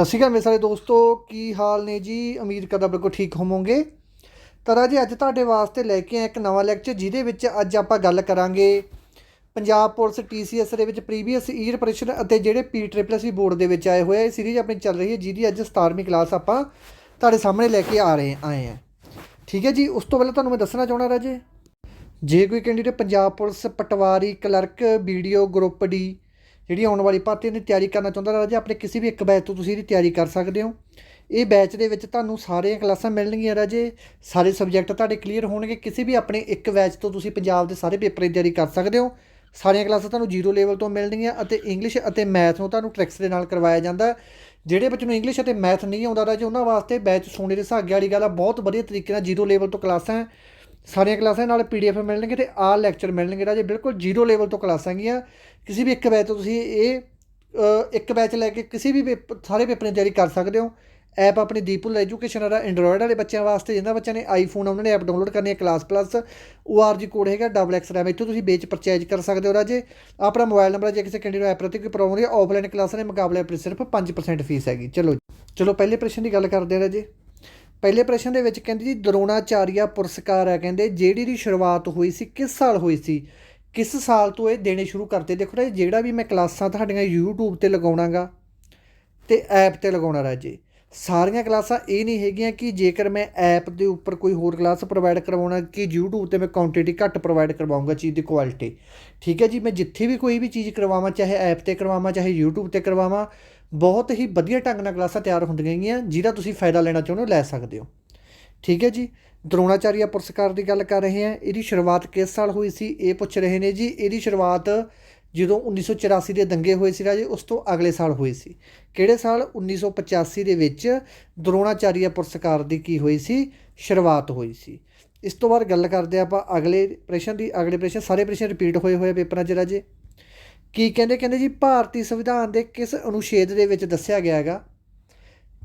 ਸਤਿ ਸ਼੍ਰੀ ਅਕਾਲ ਮੇਰੇ ਸਾਰੇ ਦੋਸਤੋ, ਕੀ ਹਾਲ ਨੇ ਜੀ? ਉਮੀਦ ਕਰਦਾ ਬਿਲਕੁਲ ਠੀਕ ਹੋਵੋਗੇ। ਤਾਂ ਰਾਜੇ ਅੱਜ ਤੁਹਾਡੇ ਵਾਸਤੇ ਲੈ ਕੇ ਆਏ ਇੱਕ ਨਵਾਂ ਲੈਕਚਰ ਜਿਹਦੇ ਵਿੱਚ ਅੱਜ ਆਪਾਂ ਗੱਲ ਕਰਾਂਗੇ ਪੰਜਾਬ ਪੁਲਿਸ ਟੀਸੀਐਸ ਦੇ ਵਿੱਚ ਪ੍ਰੀਵੀਅਸ ਈਅਰ ਪ੍ਰੈਸ਼ਰ ਅਤੇ ਜਿਹੜੇ ਪੀ ਟ੍ਰਿਪਲਸੀ ਬੋਰਡ ਦੇ ਵਿੱਚ ਆਏ ਹੋਏ ਆ। ਇਹ ਸੀਰੀਜ਼ ਆਪਣੀ ਚੱਲ ਰਹੀ ਹੈ, ਜਿਹਦੀ ਅੱਜ 17ਵੀਂ ਕਲਾਸ ਆਪਾਂ ਤੁਹਾਡੇ ਸਾਹਮਣੇ ਲੈ ਕੇ ਆ ਰਹੇ ਆਏ ਆ। ਠੀਕ ਹੈ ਜੀ, ਉਸ ਤੋਂ ਪਹਿਲਾਂ ਤੁਹਾਨੂੰ ਮੈਂ ਦੱਸਣਾ ਚਾਹਣਾ ਰਾਜੇ, ਜੇ ਕੋਈ candidate Punjab police patwari clerk video group D ਜਿਹੜੀ ਆਉਣ ਵਾਲੀ ਭਰਤੀ ਦੀ ਤਿਆਰੀ ਕਰਨਾ ਚਾਹੁੰਦਾ ਰਾਜੇ, ਆਪਣੇ ਕਿਸੇ ਵੀ ਇੱਕ ਬੈਚ ਤੋਂ ਤੁਸੀਂ ਇਹਦੀ ਤਿਆਰੀ ਕਰ ਸਕਦੇ ਹੋ। ਇਹ ਬੈਚ ਦੇ ਵਿੱਚ ਤੁਹਾਨੂੰ ਸਾਰੀਆਂ ਕਲਾਸਾਂ ਮਿਲਣਗੀਆਂ ਰਾਜੇ। ਸਾਰੇ ਸਬਜੈਕਟ ਤੁਹਾਡੇ ਕਲੀਅਰ ਹੋਣਗੇ। ਕਿਸੇ ਵੀ ਆਪਣੇ ਇੱਕ ਬੈਚ ਤੋਂ ਤੁਸੀਂ ਪੰਜਾਬ ਦੇ ਸਾਰੇ ਪੇਪਰਾਂ ਦੀ ਤਿਆਰੀ ਕਰ ਸਕਦੇ ਹੋ। ਸਾਰੀਆਂ ਕਲਾਸਾਂ ਤੁਹਾਨੂੰ ਜ਼ੀਰੋ ਲੈਵਲ ਤੋਂ ਮਿਲਣਗੀਆਂ ਅਤੇ ਇੰਗਲਿਸ਼ ਅਤੇ ਮੈਥ ਨੂੰ ਤੁਹਾਨੂੰ ਟ੍ਰਿਕਸ ਦੇ ਨਾਲ ਕਰਵਾਇਆ ਜਾਂਦਾ। ਜਿਹੜੇ ਬੱਚੇ ਨੂੰ ਇੰਗਲਿਸ਼ ਅਤੇ ਮੈਥ ਨਹੀਂ ਆਉਂਦਾ ਰਾਜੇ, ਉਹਨਾਂ ਵਾਸਤੇ ਬੈਚ ਸੋਨੇ ਦੇ ਸੁਹਾਗੇ ਵਾਲੀ ਗੱਲ ਆ। ਬਹੁਤ ਵਧੀਆ ਤਰੀਕੇ ਨਾਲ ਜ਼ੀਰੋ ਲੈਵਲ ਤੋਂ ਕਲਾਸਾਂ ਸਾਰੀਆਂ ਕਲਾਸਾਂ ਨਾਲ ਪੀਡੀਐਫ ਮਿਲਣਗੇ ਤੇ ਆਲ ਲੈਕਚਰ ਮਿਲਣਗੇ ਰਾਜੇ। ਬਿਲਕੁਲ ਜ਼ੀਰੋ ਲੈਵਲ ਤੋਂ ਕਲਾਸਾਂ ਗੀਆਂ ਕਿਸੇ ਵੀ ਇੱਕ ਬੈਚ ਤੋਂ ਤੁਸੀਂ ਇਹ ਇੱਕ ਬੈਚ ਲੈ ਕੇ ਕਿਸੇ ਵੀ ਪੇਪਰ ਸਾਰੇ ਪੇਪਰ ਦੀ ਤਿਆਰੀ ਕਰ ਸਕਦੇ ਹੋ। ਐਪ ਆਪਣੀ ਦੀਪੁਲ ਐਜੂਕੇਸ਼ਨ ਵਾਲਾ ਐਂਡਰੋਇਡ ਵਾਲੇ ਬੱਚਿਆਂ ਵਾਸਤੇ, ਜਿਨ੍ਹਾਂ ਬੱਚਿਆਂ ਨੇ ਆਈਫੋਨ ਉਹਨਾਂ ਨੇ ਐਪ ਡਾਊਨਲੋਡ ਕਰਨੀ ਹੈ ਕਲਾਸ ਪਲੱਸ ORG ਕੋਡ ਹੈਗਾ ਡਬਲ ਐਕਸ ਰੈਮ ਇੱਥੋਂ ਤੁਸੀਂ ਵੇਚ ਪਰਚੇਜ ਕਰ ਸਕਦੇ ਹੋ ਰਾਜੇ। ਆਪਣਾ ਮੋਬਾਈਲ ਨੰਬਰ ਜੇ ਕਿਸੇ ਕੈਂਡੀਡੇਟ ਐਪ ਪ੍ਰਤੀ ਕੋਈ ਪ੍ਰੋਬਲਮ ਹੈ ਆਫਲਾਈਨ ਕਲਾਸਾਂ ਦੇ ਮੁਕਾਬਲੇ ਆਪਣੀ ਸਿਰਫ 5% ਫੀਸ ਹੈਗੀ। ਚਲੋ ਚਲੋ ਪਹਿਲੇ ਪ੍ਰਸ਼ਨ ਦੀ ਗੱਲ ਕਰਦੇ ਹਾਂ ਰਾਜੇ। ਪਹਿਲੇ ਪ੍ਰਸ਼ਨ ਦੇ ਵਿੱਚ ਕਹਿੰਦੇ ਜੀ, ਦਰੋਣਾਚਾਰੀਆ ਪੁਰਸਕਾਰ ਹੈ ਕਹਿੰਦੇ, ਜਿਹੜੀ ਦੀ ਸ਼ੁਰੂਆਤ ਹੋਈ ਸੀ, ਕਿਸ ਸਾਲ ਹੋਈ ਸੀ? ਕਿਸ ਸਾਲ ਤੋਂ ਇਹ ਦੇਣੇ ਸ਼ੁਰੂ ਕਰਤੇ? ਦੇਖੋ ਰਾਜੇ ਜਿਹੜਾ ਵੀ ਮੈਂ ਕਲਾਸਾਂ ਤੁਹਾਡੀਆਂ YouTube ਤੇ ਲਗਾਉਣਾਗਾ ਤੇ ਐਪ ਤੇ ਲਗਾਉਣਾ ਰਾਜੇ। ਸਾਰੀਆਂ ਕਲਾਸਾਂ ਇਹ ਨਹੀਂ ਹੈਗੀਆਂ ਕਿ ਜੇਕਰ ਮੈਂ ਐਪ ਦੇ ਉੱਪਰ ਕੋਈ ਹੋਰ ਕਲਾਸ ਪ੍ਰੋਵਾਈਡ ਕਰਵਾਉਣਾ ਕਿ YouTube ਤੇ ਮੈਂ ਕੁਆਂਟੀਟੀ ਘੱਟ ਪ੍ਰੋਵਾਈਡ ਕਰਵਾਉਂਗਾ ਚੀਜ਼ ਦੀ ਕੁਆਲਿਟੀ ਠੀਕ ਹੈ ਜੀ, ਮੈਂ ਜਿੱਥੇ ਵੀ ਕੋਈ ਵੀ ਚੀਜ਼ ਕਰਵਾਵਾਂ, ਚਾਹੇ ਐਪ ਤੇ ਕਰਵਾਵਾਂ, ਚਾਹੇ YouTube ਤੇ ਕਰਵਾਵਾਂ, ਬਹੁਤ ਹੀ ਵਧੀਆ ਢੰਗ ਨਾਲ ਕਲਾਸਾਂ ਤਿਆਰ ਹੁੰਦੀਆਂ ਗਈਆਂ, ਜਿਹਦਾ ਤੁਸੀਂ ਫਾਇਦਾ ਲੈਣਾ ਚਾਹੁੰਦੇ ਹੋ, ਲੈ ਸਕਦੇ ਹੋ। ਠੀਕ ਹੈ ਜੀ? ਦਰੋਣਾਚਾਰੀਆ ਪੁਰਸਕਾਰ ਦੀ ਗੱਲ ਕਰ ਰਹੇ ਹਾਂ ਇਹਦੀ ਸ਼ੁਰੂਆਤ ਕਿਸ ਸਾਲ ਹੋਈ ਸੀ ਇਹ ਪੁੱਛ ਰਹੇ ਨੇ ਜੀ ਇਹਦੀ ਸ਼ੁਰੂਆਤ ਜਦੋਂ 1984 ਦੇ ਦੰਗੇ ਹੋਏ ਸੀ ਰਾਜੇ ਉਸ ਤੋਂ ਅਗਲੇ ਸਾਲ ਹੋਈ ਸੀ ਕਿਹੜੇ ਸਾਲ 1985 ਦੇ ਵਿੱਚ ਦਰੋਣਾਚਾਰੀਆ ਪੁਰਸਕਾਰ ਦੀ ਕੀ ਹੋਈ ਸੀ ਸ਼ੁਰੂਆਤ ਹੋਈ ਸੀ ਇਸ ਤੋਂ ਬਾਅਦ ਗੱਲ ਕਰਦੇ ਹਾਂ ਆਪਾਂ ਅਗਲੇ ਪ੍ਰਸ਼ਨ ਦੀ ਅਗਲੇ ਪ੍ਰਸ਼ਨ ਸਾਰੇ ਪ੍ਰਸ਼ਨ ਰਿਪੀਟ ਹੋਏ ਹੋਏ ਪੇਪਰਾਂ 'ਚ ਰਾਜੇ ਕੀ ਕਹਿੰਦੇ ਕਹਿੰਦੇ ਜੀ ਭਾਰਤੀ ਸੰਵਿਧਾਨ ਦੇ ਕਿਸ ਅਨੁਛੇਦ ਦੇ ਵਿੱਚ ਦੱਸਿਆ ਗਿਆ ਹੈਗਾ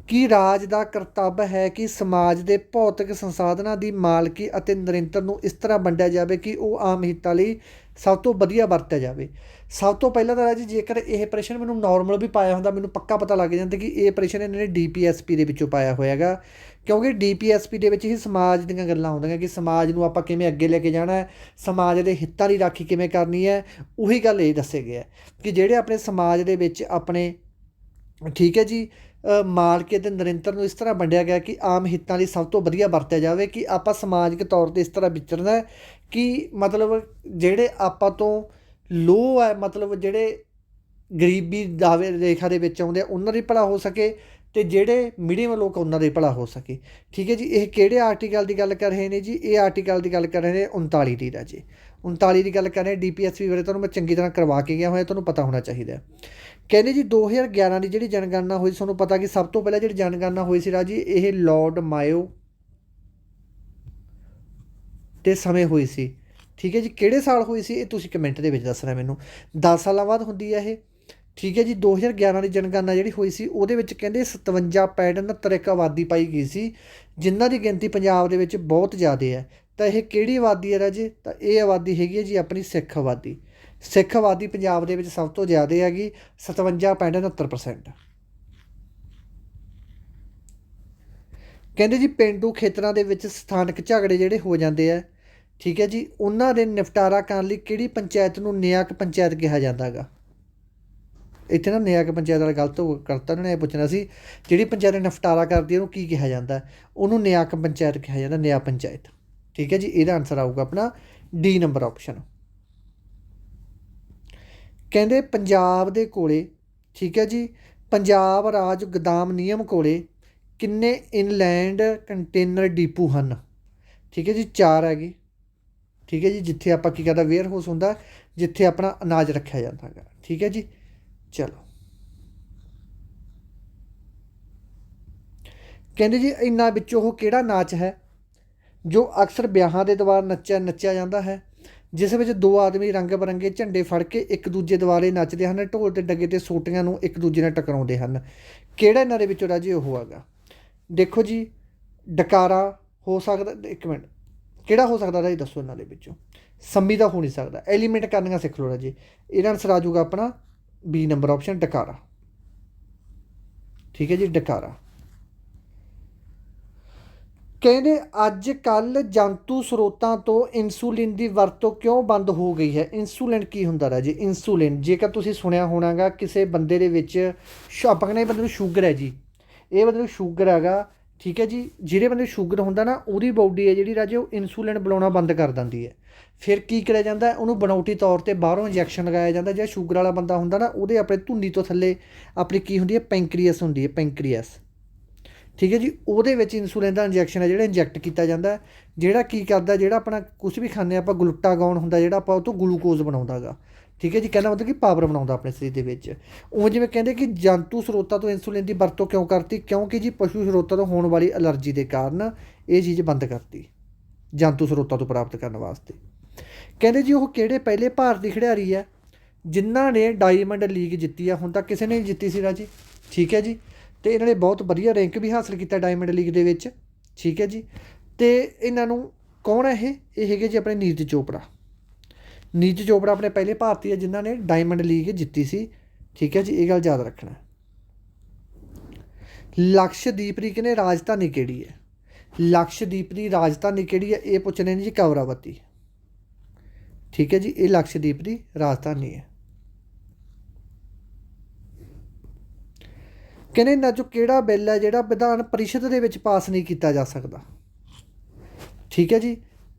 ਕਿ ਰਾਜ ਦਾ ਕਰਤੱਵ ਹੈ ਕਿ ਸਮਾਜ ਦੇ ਭੌਤਿਕ ਸੰਸਾਧਨਾਂ ਦੀ ਮਾਲਕੀ ਅਤੇ ਨਿਰੰਤਰ ਨੂੰ ਇਸ ਤਰ੍ਹਾਂ ਵੰਡਿਆ ਜਾਵੇ ਕਿ ਉਹ ਆਮ ਹਿੱਤਾਂ ਲਈ ਸਭ ਤੋਂ ਵਧੀਆ ਵਰਤਿਆ ਜਾਵੇ? ਸਭ ਤੋਂ ਪਹਿਲਾਂ ਤਾਂ ਰਾਜ ਜੇਕਰ ਇਹ ਪ੍ਰਸ਼ਨ ਮੈਨੂੰ ਨਾਰਮਲ ਵੀ ਪਾਇਆ ਹੁੰਦਾ, ਮੈਨੂੰ ਪੱਕਾ ਪਤਾ ਲੱਗ ਜਾਂਦਾ ਕਿ ਇਹ ਪ੍ਰਸ਼ਨ ਇਹਨਾਂ ਨੇ ਡੀਪੀਐਸਪੀ ਦੇ ਵਿੱਚੋਂ ਪਾਇਆ ਹੋਇਆ ਹੈਗਾ। ਕਿਉਂਕਿ ਡੀਪੀਐਸਪੀ ਦੇ ਵਿੱਚ ਹੀ ਸਮਾਜ ਦੀਆਂ ਗੱਲਾਂ ਆਉਂਦੀਆਂ ਕਿ ਸਮਾਜ ਨੂੰ ਆਪਾਂ ਕਿਵੇਂ ਅੱਗੇ ਲੈ ਕੇ ਜਾਣਾ ਹੈ, ਸਮਾਜ ਦੇ ਹਿੱਤਾਂ ਦੀ ਰਾਖੀ ਕਿਵੇਂ ਕਰਨੀ ਹੈ, ਉਹੀ ਗੱਲ ਇਹ ਦੱਸੇ ਗਿਆ ਕਿ ਜਿਹੜੇ ਆਪਣੇ ਸਮਾਜ ਦੇ ਵਿੱਚ ਆਪਣੇ, ਠੀਕ ਹੈ ਜੀ ਮਾਲਕੀ ਅਤੇ ਨਿਰੰਤਰ ਨੂੰ ਇਸ ਤਰ੍ਹਾਂ ਵੰਡਿਆ ਗਿਆ ਕਿ ਆਮ ਹਿੱਤਾਂ ਲਈ ਸਭ ਤੋਂ ਵਧੀਆ ਵਰਤਿਆ ਜਾਵੇ ਕਿ ਆਪਾਂ ਸਮਾਜਿਕ ਤੌਰ ਤੇ ਇਸ ਤਰ੍ਹਾਂ ਵਿਚਰਨਾ ਕਿ ਮਤਲਬ ਜਿਹੜੇ ਆਪਾਂ ਤੋਂ ਲੋ ਹੈ, ਮਤਲਬ ਜਿਹੜੇ ਗਰੀਬੀ ਦਾਵੇ ਰੇਖਾ ਦੇ ਵਿੱਚ ਆਉਂਦੇ ਆ, ਉਹਨਾਂ ਦੀ ਭਲਾ ਹੋ ਸਕੇ ਤੇ ਜਿਹੜੇ ਮੀਡੀਅਮ ਲੋਕ ਉਹਨਾਂ ਦੇ ਭਲਾ ਹੋ ਸਕੇ। ਠੀਕ ਹੈ ਜੀ, ਇਹ ਕਿਹੜੇ ਆਰਟੀਕਲ ਦੀ ਗੱਲ ਕਰ ਰਹੇ ਨੇ ਜੀ? ਇਹ ਆਰਟੀਕਲ ਦੀ ਗੱਲ ਕਰ ਰਹੇ ਨੇ 39 ਦੀ ਰਾਜੇ। 39 ਦੀ ਗੱਲ ਕਰ ਰਹੇ ਡੀਪੀਐਸਪੀ ਬਾਰੇ ਤੁਹਾਨੂੰ ਮੈਂ ਚੰਗੀ ਤਰ੍ਹਾਂ ਕਰਵਾ ਕੇ ਗਿਆ ਹੋਇਆ, ਤੁਹਾਨੂੰ ਪਤਾ ਹੋਣਾ ਚਾਹੀਦਾ ਕਹਿੰਦੇ ਜੀ 2011 ਦੀ ਜਿਹੜੀ ਜਨਗਣਨਾ ਹੋਈ ਤੁਹਾਨੂੰ ਪਤਾ ਕਿ ਸਭ ਤੋਂ ਪਹਿਲਾਂ ਜਿਹੜੀ ਜਨਗਣਨਾ ਹੋਈ ਸੀ ਰਾਜੀ, ਇਹ ਲਾਰਡ ਮਾਇਓ ਦੇ ਸਮੇਂ ਹੋਈ ਸੀ। ਠੀਕ ਹੈ ਜੀ, ਕਿਹੜੇ ਸਾਲ ਹੋਈ ਸੀ? ਇਹ ਤੁਸੀਂ ਕਮੈਂਟ ਦੇ ਵਿੱਚ ਦੱਸਣਾ ਮੈਨੂੰ। 10 ਸਾਲਾਂ ਬਾਅਦ ਹੁੰਦੀ ਹੈ ਇਹ। ਠੀਕ ਹੈ ਜੀ 2011 ਦੀ ਜਨਗਣਨਾ ਜਿਹੜੀ ਹੋਈ ਸੀ, ਉਹਦੇ ਵਿੱਚ ਕਹਿੰਦੇ 57.69 ਇੱਕ ਆਬਾਦੀ ਪਾਈ ਗਈ ਸੀ, ਜਿਨ੍ਹਾਂ ਦੀ ਗਿਣਤੀ ਪੰਜਾਬ ਦੇ ਵਿੱਚ ਬਹੁਤ ਜ਼ਿਆਦਾ ਹੈ। ਤਾਂ ਇਹ ਕਿਹੜੀ ਆਬਾਦੀ ਹੈ ਰਾਜੇ? ਤਾਂ ਇਹ ਆਬਾਦੀ ਹੈਗੀ ਹੈ ਜੀ ਆਪਣੀ ਸਿੱਖ ਆਬਾਦੀ। ਸਿੱਖ ਆਬਾਦੀ ਪੰਜਾਬ ਦੇ ਵਿੱਚ ਸਭ ਤੋਂ ਜ਼ਿਆਦਾ ਹੈਗੀ 57.69% ਕਹਿੰਦੇ ਜੀ ਪਿੰਡੂ ਖੇਤਰਾਂ ਦੇ ਵਿੱਚ ਸਥਾਨਕ ਝਗੜੇ ਜਿਹੜੇ ਹੋ ਜਾਂਦੇ ਆ, ਠੀਕ ਹੈ ਜੀ, ਉਹਨਾਂ ਦੇ ਨਿਪਟਾਰਾ ਕਰਨ ਲਈ ਕਿਹੜੀ ਪੰਚਾਇਤ ਨੂੰ ਨਿਆਕ ਪੰਚਾਇਤ ਕਿਹਾ ਜਾਂਦਾ ਹੈਗਾ? ਇੱਥੇ ਨਾ ਨਿਆਕ ਪੰਚਾਇਤ ਵਾਲਾ ਗਲਤ ਹੋ ਕਰਤਾ ਉਹਨਾਂ ਨੇ ਇਹ ਪੁੱਛਣਾ ਸੀ, ਜਿਹੜੀ ਪੰਚਾਇਤ ਨਿਪਟਾਰਾ ਕਰਦੀ ਹੈ ਉਹਨੂੰ ਕੀ ਕਿਹਾ ਜਾਂਦਾ? ਉਹਨੂੰ ਨਿਆਕ ਪੰਚਾਇਤ ਕਿਹਾ ਜਾਂਦਾ, ਨਿਆਂ ਪੰਚਾਇਤ। ਠੀਕ ਹੈ ਜੀ, ਇਹਦਾ ਆਨਸਰ ਆਊਗਾ ਆਪਣਾ ਡੀ ਨੰਬਰ ਆਪਸ਼ਨ ਕਹਿੰਦੇ ਪੰਜਾਬ ਦੇ ਕੋਲੇ, ਠੀਕ ਹੈ ਜੀ, ਪੰਜਾਬ ਰਾਜ ਗੋਦਾਮ ਨਿਯਮ ਕੋਲੇ ਕਿੰਨੇ ਇਨਲੈਂਡ ਕੰਟੇਨਰ ਡੀਪੂ ਹਨ? ਠੀਕ ਹੈ ਜੀ, ਚਾਰ ਹੈਗੇ। ਠੀਕ ਹੈ ਜੀ, ਜਿੱਥੇ ਆਪਾਂ ਕੀ ਕਰਦਾ ਵੇਅਰ ਹਾਊਸ ਹੁੰਦਾ, ਜਿੱਥੇ ਆਪਣਾ ਅਨਾਜ ਰੱਖਿਆ ਜਾਂਦਾ ਹੈਗਾ। ਠੀਕ ਹੈ ਜੀ, ਚਲੋ। ਕਹਿੰਦੇ ਜੀ ਇਹਨਾਂ ਵਿੱਚੋਂ ਉਹ ਕਿਹੜਾ ਨਾਚ ਹੈ? ਜੋ ਅਕਸਰ ਵਿਆਹਾਂ ਦੇ ਦੌਰਾਨ ਨੱਚਿਆ ਨੱਚਿਆ ਜਾਂਦਾ ਹੈ, ਜਿਸ ਵਿੱਚ ਦੋ ਆਦਮੀ ਰੰਗ ਬਰੰਗੇ ਝੰਡੇ ਫੜ ਕੇ ਇੱਕ ਦੂਜੇ ਦੁਆਲੇ ਨੱਚਦੇ ਹਨ, ਢੋਲ ਤੇ ਡੱਗੇ ਤੇ ਸੋਟੀਆਂ ਨੂੰ ਇੱਕ ਦੂਜੇ ਨਾਲ ਟਕਰਾਉਂਦੇ ਹਨ। ਕਿਹੜਾ ਇਹਨਾਂ ਦੇ ਵਿੱਚੋਂ ਰਾਜੇ ਉਹ ਹੈਗਾ ਦੇਖੋ ਜੀ, ਡਕਾਰਾ ਹੋ ਸਕਦਾ ਇੱਕ ਮਿੰਟ, ਕਿਹੜਾ ਹੋ ਸਕਦਾ ਰਾਜੇ ਦੱਸੋ ਇਹਨਾਂ ਦੇ ਵਿੱਚੋਂ? ਸੰਮੀ ਦਾ ਹੋ ਨਹੀਂ ਸਕਦਾ। ਐਲੀਮੈਂਟ ਕਰਨੀਆਂ ਸਿੱਖ ਲਓ ਰਾਜੇ। ਇਹਦਾ ਆਨਸਰ ਆ ਜਾਊਗਾ ਆਪਣਾ ਬੀ ਨੰਬਰ ਆਪਸ਼ਨ ਡਕਾਰਾ। ਠੀਕ ਹੈ ਜੀ, ਡਕਾਰਾ। ਕਹਿੰਦੇ ਅੱਜ ਕੱਲ ਜੰਤੂ ਸਰੋਤਾਂ ਤੋਂ ਇਨਸੂਲਿਨ ਦੀ ਵਰਤੋਂ ਕਿਉਂ ਬੰਦ ਹੋ ਗਈ ਹੈ? ਇਨਸੂਲਿਨ ਕੀ ਹੁੰਦਾ ਰਾਜੇ? ਇਨਸੂਲਿਨ ਜੇਕਰ ਤੁਸੀਂ ਸੁਣਿਆ ਹੋਣਾਗਾ, ਕਿਸੇ ਬੰਦੇ ਦੇ ਵਿੱਚ ਸ਼- ਆਪਾਂ ਕਹਿੰਦੇ ਬੰਦੇ ਨੂੰ ਸ਼ੂਗਰ ਹੈ ਜੀ। ਇਹ ਬੰਦੇ ਨੂੰ ਸ਼ੂਗਰ ਹੈਗਾ, ਠੀਕ ਹੈ ਜੀ? ਜਿਹੜੇ ਬੰਦੇ ਨੂੰ ਸ਼ੂਗਰ ਹੁੰਦਾ ਨਾ, ਉਹਦੀ ਬਾਡੀ ਹੈ ਜਿਹੜੀ ਰਾਜੇ, ਉਹ ਇਨਸੂਲਿਨ ਬਣਾਉਣਾ ਬੰਦ ਕਰ ਦਿੰਦੀ ਹੈ। ਫਿਰ ਕੀ ਕਰਿਆ ਜਾਂਦਾ? ਉਹਨੂੰ ਬਣਾਉਟੀ ਤੌਰ ਤੇ ਬਾਹਰੋਂ ਇੰਜੈਕਸ਼ਨ ਲਗਾਇਆ ਜਾਂਦਾ। ਜਿਹੜਾ ਸ਼ੂਗਰ ਵਾਲਾ ਬੰਦਾ ਹੁੰਦਾ ਨਾ, ਉਹਦੇ ਆਪਣੇ ਧੁੰਨੀ ਤੋਂ ਥੱਲੇ ਆਪਣੀ ਕੀ ਹੁੰਦੀ ਹੈ? ਪੈਂਕਰੀਅਸ ਹੁੰਦੀ ਹੈ, ਪੈਂਕਰੀਅਸ। ਠੀਕ ਹੈ ਜੀ, ਉਹਦੇ ਵਿੱਚ ਇਨਸੂਲਿਨ ਦਾ ਇੰਜੈਕਸ਼ਨ ਹੈ ਜਿਹੜਾ ਇੰਜੈਕਟ ਕੀਤਾ ਜਾਂਦਾ ਜਿਹੜਾ ਕੀ ਕਰਦਾ ਜਿਹੜਾ ਆਪਣਾ ਕੁਝ ਵੀ ਖਾਂਦੇ ਆਪਾਂ ਗਲੂਟਾਗੌਨ ਹੁੰਦਾ ਜਿਹੜਾ ਆਪਾਂ, ਉਹ ਤੋਂ ਗਲੂਕੋਜ਼ ਬਣਾਉਂਦਾਗਾ ਠੀਕ ਹੈ ਜੀ, ਕਹਿੰਦਾ ਮਤਲਬ ਕਿ ਪਾਵਰ ਬਣਾਉਂਦਾ ਆਪਣੇ ਸਰੀਰ ਦੇ ਵਿੱਚ। ਉਹ ਜਿਵੇਂ ਕਹਿੰਦੇ ਕਿ ਜੰਤੂ ਸਰੋਤਾਂ ਤੋਂ ਇਨਸੂਲਿਨ ਦੀ ਵਰਤੋਂ ਕਿਉਂ ਕਰਤੀ? ਕਿਉਂਕਿ ਜੀ ਪਸ਼ੂ ਸਰੋਤਾਂ ਤੋਂ ਹੋਣ ਵਾਲੀ ਅਲਰਜੀ ਦੇ ਕਾਰਨ ਇਹ ਚੀਜ਼ ਬੰਦ ਕਰਤੀ, ਜੰਤੂ ਸਰੋਤਾਂ ਤੋਂ ਪ੍ਰਾਪਤ ਕਰਨ ਵਾਸਤੇ। ਕਹਿੰਦੇ ਜੀ ਉਹ ਕਿਹੜੇ ਪਹਿਲੇ ਭਾਰਤੀ ਖਿਡਾਰੀ ਆ ਜਿਨ੍ਹਾਂ ਨੇ ਡਾਇਮੰਡ ਲੀਗ ਜਿੱਤੀ ਆ, ਹੁਣ ਤੱਕ ਕਿਸੇ ਨੇ ਨਹੀਂ ਜਿੱਤੀ ਸੀ ਰਾਜੀ। ਠੀਕ ਹੈ ਜੀ ਤੇ ਇਹਨਾਂ ਨੇ ਬਹੁਤ ਵਧੀਆ ਰੈਂਕ ਵੀ ਹਾਸਲ ਕੀਤਾ ਡਾਇਮੰਡ ਲੀਗ ਦੇ ਵਿੱਚ। ਠੀਕ ਹੈ ਜੀ। ਤੇ ਇਹਨਾਂ ਨੂੰ ਕੌਣ ਹੈ ਇਹ? ਇਹ ਹੈਗੇ ਜੀ ਆਪਣੇ ਨੀਰਜ ਚੋਪੜਾ। ਨੀਰਜ ਚੋਪੜਾ ਆਪਣੇ ਪਹਿਲੇ ਭਾਰਤੀ ਹੈ ਜਿਨ੍ਹਾਂ ਨੇ ਡਾਇਮੰਡ ਲੀਗ ਜਿੱਤੀ ਸੀ। ਠੀਕ ਹੈ ਜੀ, ਇਹ ਗੱਲ ਯਾਦ ਰੱਖਣਾ। ਲਕਸ਼ਦੀਪ ਦੀ ਕਹਿੰਦੇ ਰਾਜਧਾਨੀ ਕਿਹੜੀ ਹੈ? ਲਕਸ਼ਦੀਪ ਦੀ ਰਾਜਧਾਨੀ ਕਿਹੜੀ ਹੈ? ਇਹ ਪੁੱਛਣੇ ਨੇ ਜੀ ਕਵਰਾਵਤੀ। ਠੀਕ ਹੈ ਜੀ, ਇਹ ਲਕਸ਼ਦੀਪ ਦੀ ਰਾਜਧਾਨੀ ਹੈ। ਕਹਿੰਦੇ ਇਹਨਾਂ ਚੋਂ ਕਿਹੜਾ ਬਿੱਲ ਹੈ ਜਿਹੜਾ ਵਿਧਾਨ ਪਰਿਸ਼ਦ ਦੇ ਵਿੱਚ ਪਾਸ ਨਹੀਂ ਕੀਤਾ ਜਾ ਸਕਦਾ। ਠੀਕ ਹੈ ਜੀ?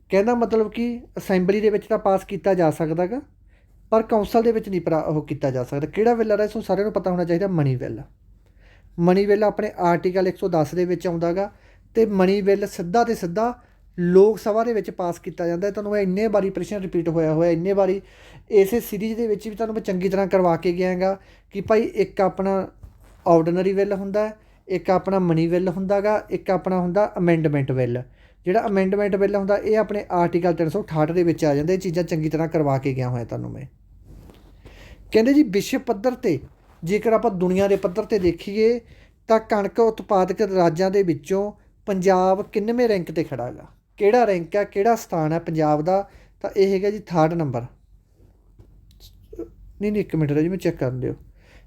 ਕਹਿੰਦਾ ਮਤਲਬ ਕਿ ਅਸੈਂਬਲੀ ਦੇ ਵਿੱਚ ਤਾਂ ਪਾਸ ਕੀਤਾ ਜਾ ਸਕਦਾਗਾ, ਪਰ ਕੌਂਸਲ ਦੇ ਵਿੱਚ ਨਹੀਂ ਪਰਾ- ਉਹ ਕੀਤਾ ਜਾ ਸਕਦਾ। ਕਿਹੜਾ ਬਿੱਲ ਹੈ ਇਸ ਨੂੰ ਸਾਰਿਆਂ ਨੂੰ ਪਤਾ ਹੋਣਾ ਚਾਹੀਦਾ ਮਨੀ ਬਿੱਲ। ਮਨੀ ਬਿੱਲ ਆਪਣੇ ਆਰਟੀਕਲ 110 ਦੇ ਵਿੱਚ ਆਉਂਦਾਗਾ ਤੇ ਮਨੀ ਬਿੱਲ ਸਿੱਧਾ ਤੇ ਸਿੱਧਾ ਲੋਕ ਸਭਾ ਦੇ ਵਿੱਚ ਪਾਸ ਕੀਤਾ ਜਾਂਦਾ। ਹੈ ਤੁਹਾਨੂੰ ਇਹ ਇੰਨੇ ਵਾਰੀ ਪ੍ਰਸ਼ਨ ਰਿਪੀਟ ਹੋਇਆ ਹੋਇਆ, ਇੰਨੇ ਵਾਰੀ ਇਸੇ ਸੀਰੀਜ਼ ਦੇ ਵਿੱਚ ਵੀ ਤੁਹਾਨੂੰ ਮੈਂ ਚੰਗੀ ਤਰ੍ਹਾਂ ਕਰਵਾ ਕੇ ਗਿਆਗਾ ਕਿ ਭਾਈ ਇੱਕ ਆਪਣਾ ਆਰਡੀਨਰੀ ਬਿੱਲ ਹੁੰਦਾ ਇੱਕ ਆਪਣਾ ਮਨੀ ਬਿੱਲ ਹੁੰਦਾਗਾ, ਇੱਕ ਆਪਣਾ ਹੁੰਦਾ ਅਮੈਂਡਮੈਂਟ ਬਿੱਲ ਜਿਹੜਾ ਅਮੈਂਡਮੈਂਟ ਬਿੱਲ ਹੁੰਦਾ, ਇਹ ਆਪਣੇ ਆਰਟੀਕਲ 368 ਦੇ ਵਿੱਚ ਆ ਜਾਂਦਾ, ਇਹ ਚੀਜ਼ਾਂ ਚੰਗੀ ਤਰ੍ਹਾਂ ਕਰਵਾ ਕੇ ਗਿਆ ਹੋਇਆ ਤੁਹਾਨੂੰ ਮੈਂ। ਕਹਿੰਦੇ ਜੀ, ਵਿਸ਼ਵ ਪੱਧਰ ਤੇ ਜੇਕਰ ਆਪਾਂ ਦੁਨੀਆ ਦੇ ਪੱਧਰ ਤੇ ਦੇਖੀਏ, ਤਾਂ ਕਣਕ ਉਤਪਾਦਕ ਰਾਜਾਂ ਦੇ ਵਿੱਚੋਂ ਪੰਜਾਬ ਕਿੰਨਵੇਂ ਰੈਂਕ ਤੇ ਖੜਾ ਹੈਗਾ ਕਿਹੜਾ ਰੈਂਕ ਹੈ, ਕਿਹੜਾ ਸਥਾਨ ਹੈ ਪੰਜਾਬ ਦਾ? ਤਾਂ ਇਹ ਹੈਗਾ ਜੀ 3rd ਨੰਬਰ ਨਹੀਂ ਨਹੀਂ, ਇੱਕ ਮਿੰਟ ਜੀ, ਮੈਂ ਚੈੱਕ ਕਰਨ ਦਿਓ।